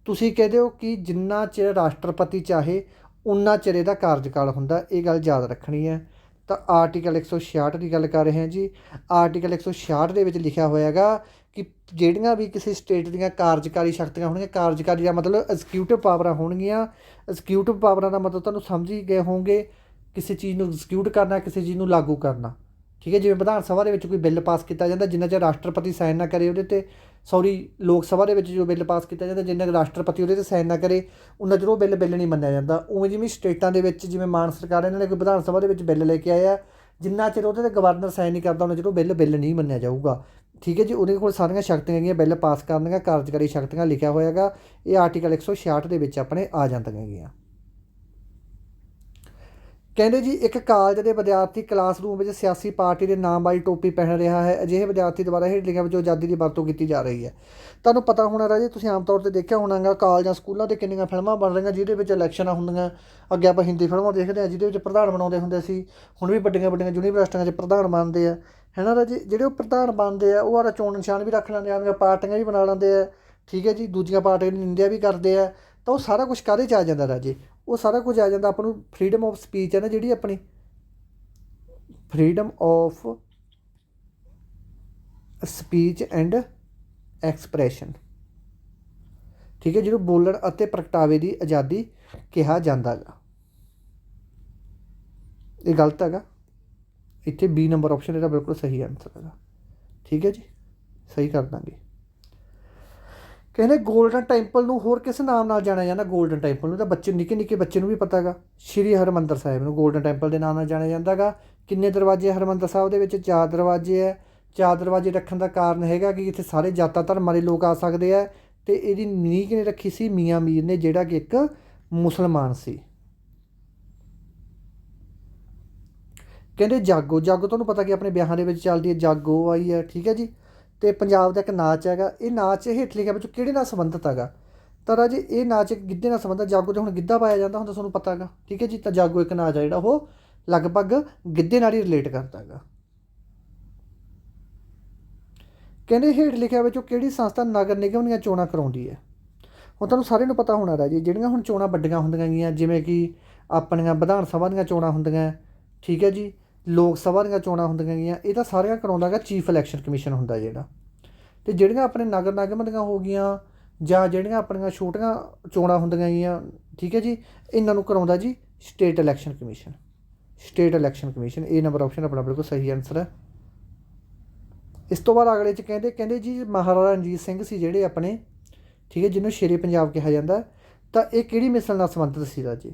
ਤੁਸੀਂ ਕਹਦੇ ਹੋ ਕਿ ਜਿੰਨਾ ਚਿਰ ਰਾਸ਼ਟਰਪਤੀ ਚਾਹੇ, ਉਨਾ ਚਿਰ ਇਹਦਾ ਕਾਰਜਕਾਲ ਹੁੰਦਾ। ਇਹ ਗੱਲ ਯਾਦ ਰੱਖਣੀ ਹੈ। ਤਾਂ ਆਰਟੀਕਲ 166 ਦੀ ਗੱਲ ਕਰ ਰਹੇ ਹਾਂ ਜੀ। ਆਰਟੀਕਲ 166 ਦੇ ਵਿੱਚ ਲਿਖਿਆ ਹੋਇਆ ਹੈਗਾ ਕਿ ਜਿਹੜੀਆਂ ਵੀ ਕਿਸੇ ਸਟੇਟ ਦੀਆਂ ਕਾਰਜਕਾਰੀ ਸ਼ਕਤੀਆਂ ਹੋਣਗੀਆਂ, ਕਾਰਜਕਾਰੀ ਦਾ ਮਤਲਬ ਐਗਜ਼ੀਕਿਊਟਿਵ ਪਾਵਰਾਂ ਹੋਣਗੀਆਂ। ਐਗਜ਼ੀਕਿਊਟਿਵ ਪਾਵਰਾਂ ਦਾ ਮਤਲਬ ਤੁਹਾਨੂੰ ਸਮਝ ਹੀ ਗਏ ਹੋਵੋਗੇ ਕਿਸੇ ਚੀਜ਼ ਨੂੰ ਐਗਜ਼ੀਕਿਊਟ ਕਰਨਾ, ਕਿਸੇ ਚੀਜ਼ ਨੂੰ ਲਾਗੂ ਕਰਨਾ। ਠੀਕ ਹੈ, ਜਿਵੇਂ ਵਿਧਾਨ ਸਭਾ ਦੇ ਵਿੱਚ ਕੋਈ ਬਿੱਲ ਪਾਸ ਕੀਤਾ ਜਾਂਦਾ, ਜਿੰਨਾ ਚਿਰ ਰਾਸ਼ਟਰਪਤੀ ਸਾਈਨ ਨਾ ਕਰੇ ਉਹਦੇ ਤੇ ਸੌਰੀ ਲੋਕ ਸਭਾ ਦੇ ਵਿੱਚ ਜੋ ਬਿੱਲ ਪਾਸ ਕੀਤਾ ਜਾਂਦਾ, ਜਿੰਨਾ ਚਿਰ ਰਾਸ਼ਟਰਪਤੀ ਉਹਦੇ ਤੇ ਸਾਈਨ ਨਾ ਕਰੇ ਉਹਨਾਂ ਚਿਰ ਉਹ ਬਿੱਲ ਬਿੱਲ ਨਹੀਂ ਮੰਨਿਆ ਜਾਂਦਾ। ਉਵੇਂ ਜਿਵੇਂ ਸਟੇਟਾਂ ਦੇ ਵਿੱਚ, ਜਿਵੇਂ ਮਾਨ ਸਰਕਾਰ ਇਹਨਾਂ ਨੇ ਕੋਈ ਵਿਧਾਨ ਸਭਾ ਦੇ ਵਿੱਚ ਬਿੱਲ ਲੈ ਕੇ ਆਇਆ, ਜਿੰਨਾ ਚਿਰ ਉਹਦੇ ਤੇ ਗਵਰਨਰ ਸਾਈਨ ਨਹੀਂ ਕਰਦਾ ਉਹਨਾਂ ਚਿਰ ਉਹ ਬਿੱਲ ਬਿੱਲ ਨਹੀਂ ਮੰਨਿਆ ਜਾਊਗਾ। ਠੀਕ ਹੈ ਜੀ, ਉਹਦੇ ਕੋਲ ਸਾਰੀਆਂ ਸ਼ਕਤੀਆਂ ਹੈਗੀਆਂ, ਬਿੱਲ ਪਾਸ ਕਰਨ ਦੀਆਂ ਕਾਰਜਕਾਰੀ ਸ਼ਕਤੀਆਂ ਲਿਖਿਆ ਹੋਇਆ ਹੈਗਾ ਇਹ ਆਰਟੀਕਲ 166 ਦੇ ਵਿੱਚ ਆਪਣੇ ਆ ਜਾਂਦੀਆਂ ਹੈਗੀਆਂ। ਕਹਿੰਦੇ ਜੀ, ਇੱਕ ਕਾਲਜ ਦੇ ਵਿਦਿਆਰਥੀ ਕਲਾਸਰੂਮ ਵਿੱਚ ਸਿਆਸੀ ਪਾਰਟੀ ਦੇ ਨਾਮ ਵਾਲੀ ਟੋਪੀ ਪਹਿਨ ਰਿਹਾ ਹੈ। ਅਜਿਹੇ ਵਿਦਿਆਰਥੀ ਦੁਆਰਾ ਹੇਠ ਲਿਖਿਆ ਵਿੱਚ ਆਜ਼ਾਦੀ ਦੀ ਵਰਤੋਂ ਕੀਤੀ ਜਾ ਰਹੀ ਹੈ। ਤੁਹਾਨੂੰ ਪਤਾ ਹੋਣਾ ਰਾਜੇ, ਤੁਸੀਂ ਆਮ ਤੌਰ ਤੇ ਦੇਖਿਆ ਹੋਣਾਗਾ ਕਾਲਜਾਂ, ਸਕੂਲਾਂ ਤੇ ਕਿੰਨੀਆਂ ਫਿਲਮਾਂ ਬਣ ਰਹੀਆਂ, ਜਿਹਦੇ ਵਿੱਚ ਇਲੈਕਸ਼ਨਾਂ ਹੁੰਦੀਆਂ। ਅੱਗੇ ਆਪਾਂ ਹਿੰਦੀ ਫਿਲਮਾਂ ਦੇਖਦੇ ਹਾਂ, ਜਿਹਦੇ ਵਿੱਚ ਪ੍ਰਧਾਨ ਬਣਾਉਂਦੇ ਹੁੰਦੇ ਸੀ। ਹੁਣ ਵੀ ਵੱਡੀਆਂ ਵੱਡੀਆਂ ਯੂਨੀਵਰਸਿਟੀਆਂ 'ਚ ਪ੍ਰਧਾਨ ਬਣਦੇ ਆ। ਹੈਨਾ ਰਾਜੇ? ਜਿਹੜੇ ਉਹ ਪ੍ਰਧਾਨ ਬਣਦੇ ਆ, ਉਹ ਆ ਚੋਣ ਨਿਸ਼ਾਨ ਵੀ ਰੱਖ ਲੈਂਦੇ ਆ ਪਾਰਟੀਆਂ ਵੀ ਬਣਾ ਲੈਂਦੇ ਆ। ਠੀਕ ਹੈ ਜੀ, ਦੂਜੀਆਂ ਪਾਰਟੀਆਂ ਦੀ ਨਿੰਦਿਆ ਵੀ ਕਰਦੇ ਆ। ਤਾਂ ਉਹ ਸਾਰਾ ਕੁਝ ਕਾਹਦੇ 'ਚ ਆ ਜਾਂਦਾ ਰਾਜੇ? ਉਹ ਸਾਰਾ ਕੁਝ ਆ ਜਾਂਦਾ, ਆਪਾਂ ਨੂੰ ਫਰੀडम ਆਫ ਸਪੀਚ ਹੈ ਨਾ ਜਿਹੜੀ ਆਪਣੀ। Freedom of speech and expression ਠੀਕ ਹੈ, ਜਿਹਨੂੰ ਬੋਲਣ ਅਤੇ ਪ੍ਰਗਟਾਵੇ ਦੀ ਆਜ਼ਾਦੀ ਕਿਹਾ ਜਾਂਦਾ ਹੈ ਇਹ ਗਲਤ ਹੈਗਾ। ਇੱਥੇ ਬੀ ਨੰਬਰ ਆਪਸ਼ਨ ਇਹਦਾ ਬਿਲਕੁਲ ਸਹੀ ਆਨਸਰ ਹੈਗਾ। ਠੀਕ ਹੈ ਜੀ? ਸਹੀ ਕਰ ਦਾਂਗੇ। ਕਹਿੰਦੇ 골ਡਨ ਟੈਂਪਲ ਨੂੰ ਹੋਰ ਕਿਸ ਨਾਮ ਨਾਲ ਜਾਣਿਆ ਜਾਂਦਾ? 골ਡਨ ਟੈਂਪਲ ਨੂੰ ਤਾਂ ਬੱਚੇ, ਨਿੱਕੇ ਨਿੱਕੇ ਬੱਚੇ ਨੂੰ ਵੀ ਪਤਾ ਪਤਾਗਾ ਸ਼੍ਰੀ ਹਰਮੰਦਰ ਸਾਹਿਬ ਨੂੰ 골ਡਨ ਟੈਂਪਲ ਦੇ ਨਾਮ ਨਾਲ ਜਾਣਿਆ ਜਾਂਦਾ ਜਾਂਦਾਗਾ ਕਿੰਨੇ ਦਰਵਾਜ਼ੇ ਹਰਮੰਦਰ ਸਾਹਿਬ ਦੇ ਵਿੱਚ? ਚਾਰ ਦਰਵਾਜ਼ੇ ਹੈ ਚਾਰ ਦਰਵਾਜ਼ੇ ਰੱਖਣ ਦਾ ਕਾਰਨ ਹੈਗਾ ਕਿ ਇੱਥੇ ਸਾਰੇ ਜਾਤਾਂ ਧਰਮ ਵਾਲੇ ਲੋਕ ਆ ਸਕਦੇ ਆ ਤੇ ਇਹਦੀ ਨੀਂਹ ਕਿਨੇ ਰੱਖੀ ਸੀ? ਮੀਆਂ ਮੀਰ ਨੇ, ਜਿਹੜਾ ਕਿ ਇੱਕ ਮੁਸਲਮਾਨ ਸੀ। ਕਹਿੰਦੇ ਜਾਗੋ ਜਾਗੋ ਤੁਹਾਨੂੰ ਪਤਾ ਕਿ ਆਪਣੇ ਵਿਆਹਾਂ ਦੇ ਵਿੱਚ ਚੱਲਦੀ ਹੈ, ਜਾਗੋ ਆਈ ਹੈ, ਠੀਕ ਹੈ ਜੀ। ਤੇ ਪੰਜਾਬ ਦਾ ਇੱਕ ਨਾਚ ਹੈਗਾ, ਇਹ ਨਾਚ ਹੇਠ ਲਿਖਿਆ ਵਿੱਚੋਂ ਕਿਹੜੇ ਨਾਲ ਸੰਬੰਧਿਤ ਹੈਗਾ? ਤਾਂ ਰਾਜੇ ਇਹ ਨਾਚ ਗਿੱਧੇ ਨਾਲ ਸੰਬੰਧਿਤ, ਜਾਗੋ ਤੇ ਹੁਣ ਗਿੱਧਾ ਪਾਇਆ ਜਾਂਦਾ ਹੁੰਦਾ ਤੁਹਾਨੂੰ ਪਤਾ ਹੈਗਾ, ਠੀਕ ਹੈ ਜੀ? ਤਾਂ ਜਾਗੋ ਇੱਕ ਨਾਚ ਹੈ ਜਿਹੜਾ, ਉਹ ਲਗਭਗ ਗਿੱਧੇ ਨਾਲ ਹੀ ਰਿਲੇਟ ਕਰਦਾ ਹੈਗਾ। ਕਹਿੰਦੇ ਹੇਠ ਲਿਖਿਆ ਵਿੱਚੋਂ ਕਿਹੜੀ ਸੰਸਥਾ ਨਗਰ ਨਿਗਮ ਦੀਆਂ ਚੋਣਾਂ ਕਰਾਉਂਦੀ ਹੈ? ਹੁਣ ਤੁਹਾਨੂੰ ਸਾਰਿਆਂ ਨੂੰ ਪਤਾ ਹੋਣਾ ਰਾਜੇ ਜਿਹੜੀਆਂ ਹੁਣ ਚੋਣਾਂ ਵੱਡੀਆਂ ਹੁੰਦੀਆਂ ਗਈਆਂ, ਜਿਵੇਂ ਕਿ ਆਪਣੀਆਂ ਵਿਧਾਨ ਸਭਾ ਦੀਆਂ ਚੋਣਾਂ ਹੁੰਦੀਆਂ, ਠੀਕ ਹੈ ਜੀ? ਲੋਕ ਸਭਾ ਦੀਆਂ ਚੋਣਾਂ ਹੁੰਦੀਆਂ ਗਈਆਂ, ਇਹ ਤਾਂ ਸਾਰੀਆਂ ਕਰਾਉਂਦਾ ਹੈਗਾ ਚੀਫ ਇਲੈਕਸ਼ਨ ਕਮਿਸ਼ਨ ਹੁੰਦਾ ਜਿਹੜਾ। ਤੇ ਜਿਹੜੀਆਂ ਆਪਣੇ ਨਗਰ ਨਿਗਮ ਦੀਆਂ ਹੋ ਗਈਆਂ ਜਾਂ ਜਿਹੜੀਆਂ ਆਪਣੀਆਂ ਛੋਟੀਆਂ ਚੋਣਾਂ ਹੁੰਦੀਆਂ ਗਈਆਂ, ਠੀਕ ਹੈ ਜੀ, ਇਹਨਾਂ ਨੂੰ ਕਰਾਉਂਦਾ ਜੀ state election commission state election commission ਇਹ ਨੰਬਰ ਆਪਸ਼ਨ ਆਪਣਾ ਬਿਲਕੁਲ ਸਹੀ ਆਨਸਰ ਹੈ। ਇਸ ਤੋਂ ਬਾਅਦ ਅਗਲੇ ਚ ਕਹਿੰਦੇ ਕਹਿੰਦੇ ਜੀ ਮਹਾਰਾਜਾ ਰਣਜੀਤ ਸਿੰਘ ਸੀ ਜਿਹੜੇ ਆਪਣੇ, ਠੀਕ ਹੈ, ਜਿਹਨੂੰ ਸ਼ੇਰੇ ਪੰਜਾਬ ਕਿਹਾ ਜਾਂਦਾ ਤਾਂ ਇਹ ਕਿਹੜੀ ਮਿਸਲ ਨਾਲ ਸੰਬੰਧਿਤ ਸੀ ਰਾਜੇ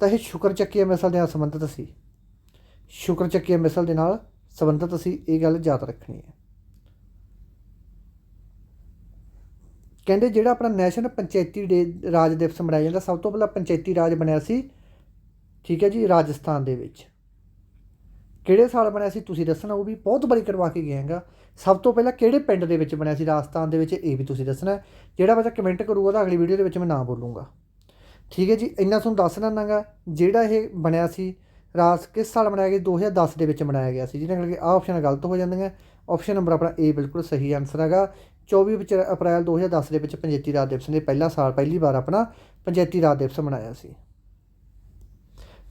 ਤਾਂ ਇਹ ਸ਼ੁਕਰ ਚੱਕੀਆ ਮਿਸਲ ਦੇ ਨਾਲ ਸੰਬੰਧਿਤ ਸੀ। ਸ਼ੁਕਰ ਚੱਕੀਆ ਮਿਸਲ ਦੇ ਨਾਲ ਸੰਬੰਧਿਤ ਅਸੀਂ ਇਹ ਗੱਲ ਯਾਦ ਰੱਖਣੀ ਹੈ। ਕਹਿੰਦੇ ਜਿਹੜਾ ਆਪਣਾ ਨੈਸ਼ਨਲ ਪੰਚਾਇਤੀ ਡੇ ਰਾਜ ਦਿਵਸ ਮਨਾਇਆ ਜਾਂਦਾ, ਸਭ ਤੋਂ ਪਹਿਲਾਂ ਪੰਚਾਇਤੀ ਰਾਜ ਬਣਿਆ ਸੀ, ਠੀਕ ਹੈ ਜੀ, ਰਾਜਸਥਾਨ ਦੇ ਵਿੱਚ। ਕਿਹੜੇ ਸਾਲ ਬਣਿਆ ਸੀ ਤੁਸੀਂ ਦੱਸਣਾ, ਉਹ ਵੀ ਬਹੁਤ ਵਾਰੀ ਕਰਵਾ ਕੇ ਗਏ ਹੈਗਾ। ਸਭ ਤੋਂ ਪਹਿਲਾਂ ਕਿਹੜੇ ਪਿੰਡ ਦੇ ਵਿੱਚ ਬਣਿਆ ਸੀ, ਰਾਜਸਥਾਨ ਦੇ ਵਿੱਚ, ਇਹ ਵੀ ਤੁਸੀਂ ਦੱਸਣਾ ਜਿਹੜਾ ਬੱਚਾ ਕਮੈਂਟ ਕਰੂਗਾ ਤਾਂ ਅਗਲੀ ਵੀਡੀਓ ਦੇ ਵਿੱਚ ਮੈਂ ਨਾਮ ਬੋਲੂੰਗਾ। ਠੀਕ ਹੈ ਜੀ, ਇੰਨਾ ਤੁਹਾਨੂੰ ਦੱਸ ਦਿੰਦਾਗਾ ਜਿਹੜਾ ਇਹ ਬਣਿਆ ਸੀ ਰਾਜ ਕਿਸ ਸਾਲ ਬਣਾਇਆ ਗਿਆ 2010 ਦੇ ਵਿੱਚ ਬਣਾਇਆ ਗਿਆ ਸੀ ਜਿਹਨਾਂ ਕਰਕੇ ਆਹ ਆਪਸ਼ਨ ਗਲਤ ਹੋ ਜਾਂਦੀਆਂ ਆਪਸ਼ਨ ਨੰਬਰ ਆਪਣਾ ਏ ਬਿਲਕੁਲ ਸਹੀ ਆਨਸਰ ਹੈਗਾ 24 ਵਿੱਚ ਅਪ੍ਰੈਲ 2010 ਦੇ ਵਿੱਚ ਪੰਚਾਇਤੀ ਰਾਜ ਦਿਵਸ ਨੇ ਪਹਿਲਾ ਸਾਲ ਪਹਿਲੀ ਵਾਰ ਆਪਣਾ ਪੰਚਾਇਤੀ ਰਾਜ ਦਿਵਸ ਮਨਾਇਆ ਸੀ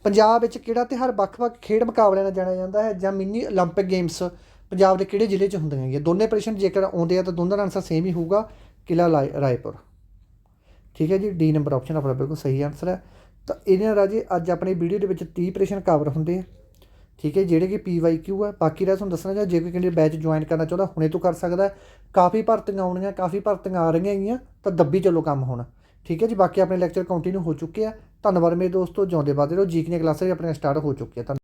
ਪੰਜਾਬ ਵਿੱਚ ਕਿਹੜਾ ਤਿਉਹਾਰ ਵੱਖ-ਵੱਖ ਖੇਡ ਮੁਕਾਬਲਿਆਂ ਨਾਲ ਜਾਣਿਆ ਜਾਂਦਾ ਹੈ ਜਾਂ ਮਿੰਨੀ 올림픽 ਗੇਮਸ ਪੰਜਾਬ ਦੇ ਕਿਹੜੇ ਜ਼ਿਲ੍ਹੇ 'ਚ ਹੁੰਦੀਆਂ ਹੈਗੀਆਂ ਦੋਨੇ ਪ੍ਰਸ਼ਨ ਜੇਕਰ ਆਉਂਦੇ ਆ ਤਾਂ ਦੋਨਾਂ ਦਾ ਆਨਸਰ ਸੇਮ ਹੀ ਹੋਊਗਾ ਕਿਲਾ ਲਾਇ- ਰਾਏਪੁਰ ਠੀਕ ਹੈ ਜੀ ਡੀ ਨੰਬਰ ਆਪਸ਼ਨ ਆਪਣਾ ਬਿਲਕੁਲ ਸਹੀ ਆਨਸਰ ਹੈ ਤਾਂ ਇਹਨਾਂ ਰਾਜੇ ਅੱਜ ਆਪਣੀ ਵੀਡੀਓ ਦੇ ਵਿੱਚ 30 ਪ੍ਰਸ਼ਨ ਕਵਰ ਹੁੰਦੇ ਆ। ਠੀਕ ਹੈ, ਜਿਹੜੇ ਕਿ PYQ ਆ। ਬਾਕੀ ਦਾ ਤੁਹਾਨੂੰ ਦੱਸਣਾ ਜਾਂ ਜੇ ਕੋਈ ਕੈਂਡੀਡੇਟ ਬੈਚ ਜੁਆਇਨ ਕਰਨਾ ਚਾਹੁੰਦਾ, ਹੁਣੇ ਤੋਂ ਕਰ ਸਕਦਾ। ਕਾਫੀ ਭਰਤੀਆਂ ਆਉਣੀਆਂ, ਕਾਫੀ ਭਰਤੀਆਂ ਆ ਰਹੀਆਂ ਹੈਗੀਆਂ ਤਾਂ ਦੱਬੀ ਚੱਲੋ ਕੰਮ ਹੁਣ। ਠੀਕ ਹੈ ਜੀ, ਬਾਕੀ ਆਪਣੇ ਲੈਕਚਰ ਕੰਟੀਨਿਊ ਹੋ ਚੁੱਕੇ ਆ। ਧੰਨਵਾਦ ਮੇਰੇ ਦੋਸਤੋ, ਜਿਉਂਦੇ ਵਾਦੇ ਰਹੋ। ਜੀ ਕਲਾਸਾਂ ਵੀ ਆਪਣੀਆਂ ਸਟਾਰਟ ਹੋ ਚੁੱਕੀਆਂ। ਧੰਨ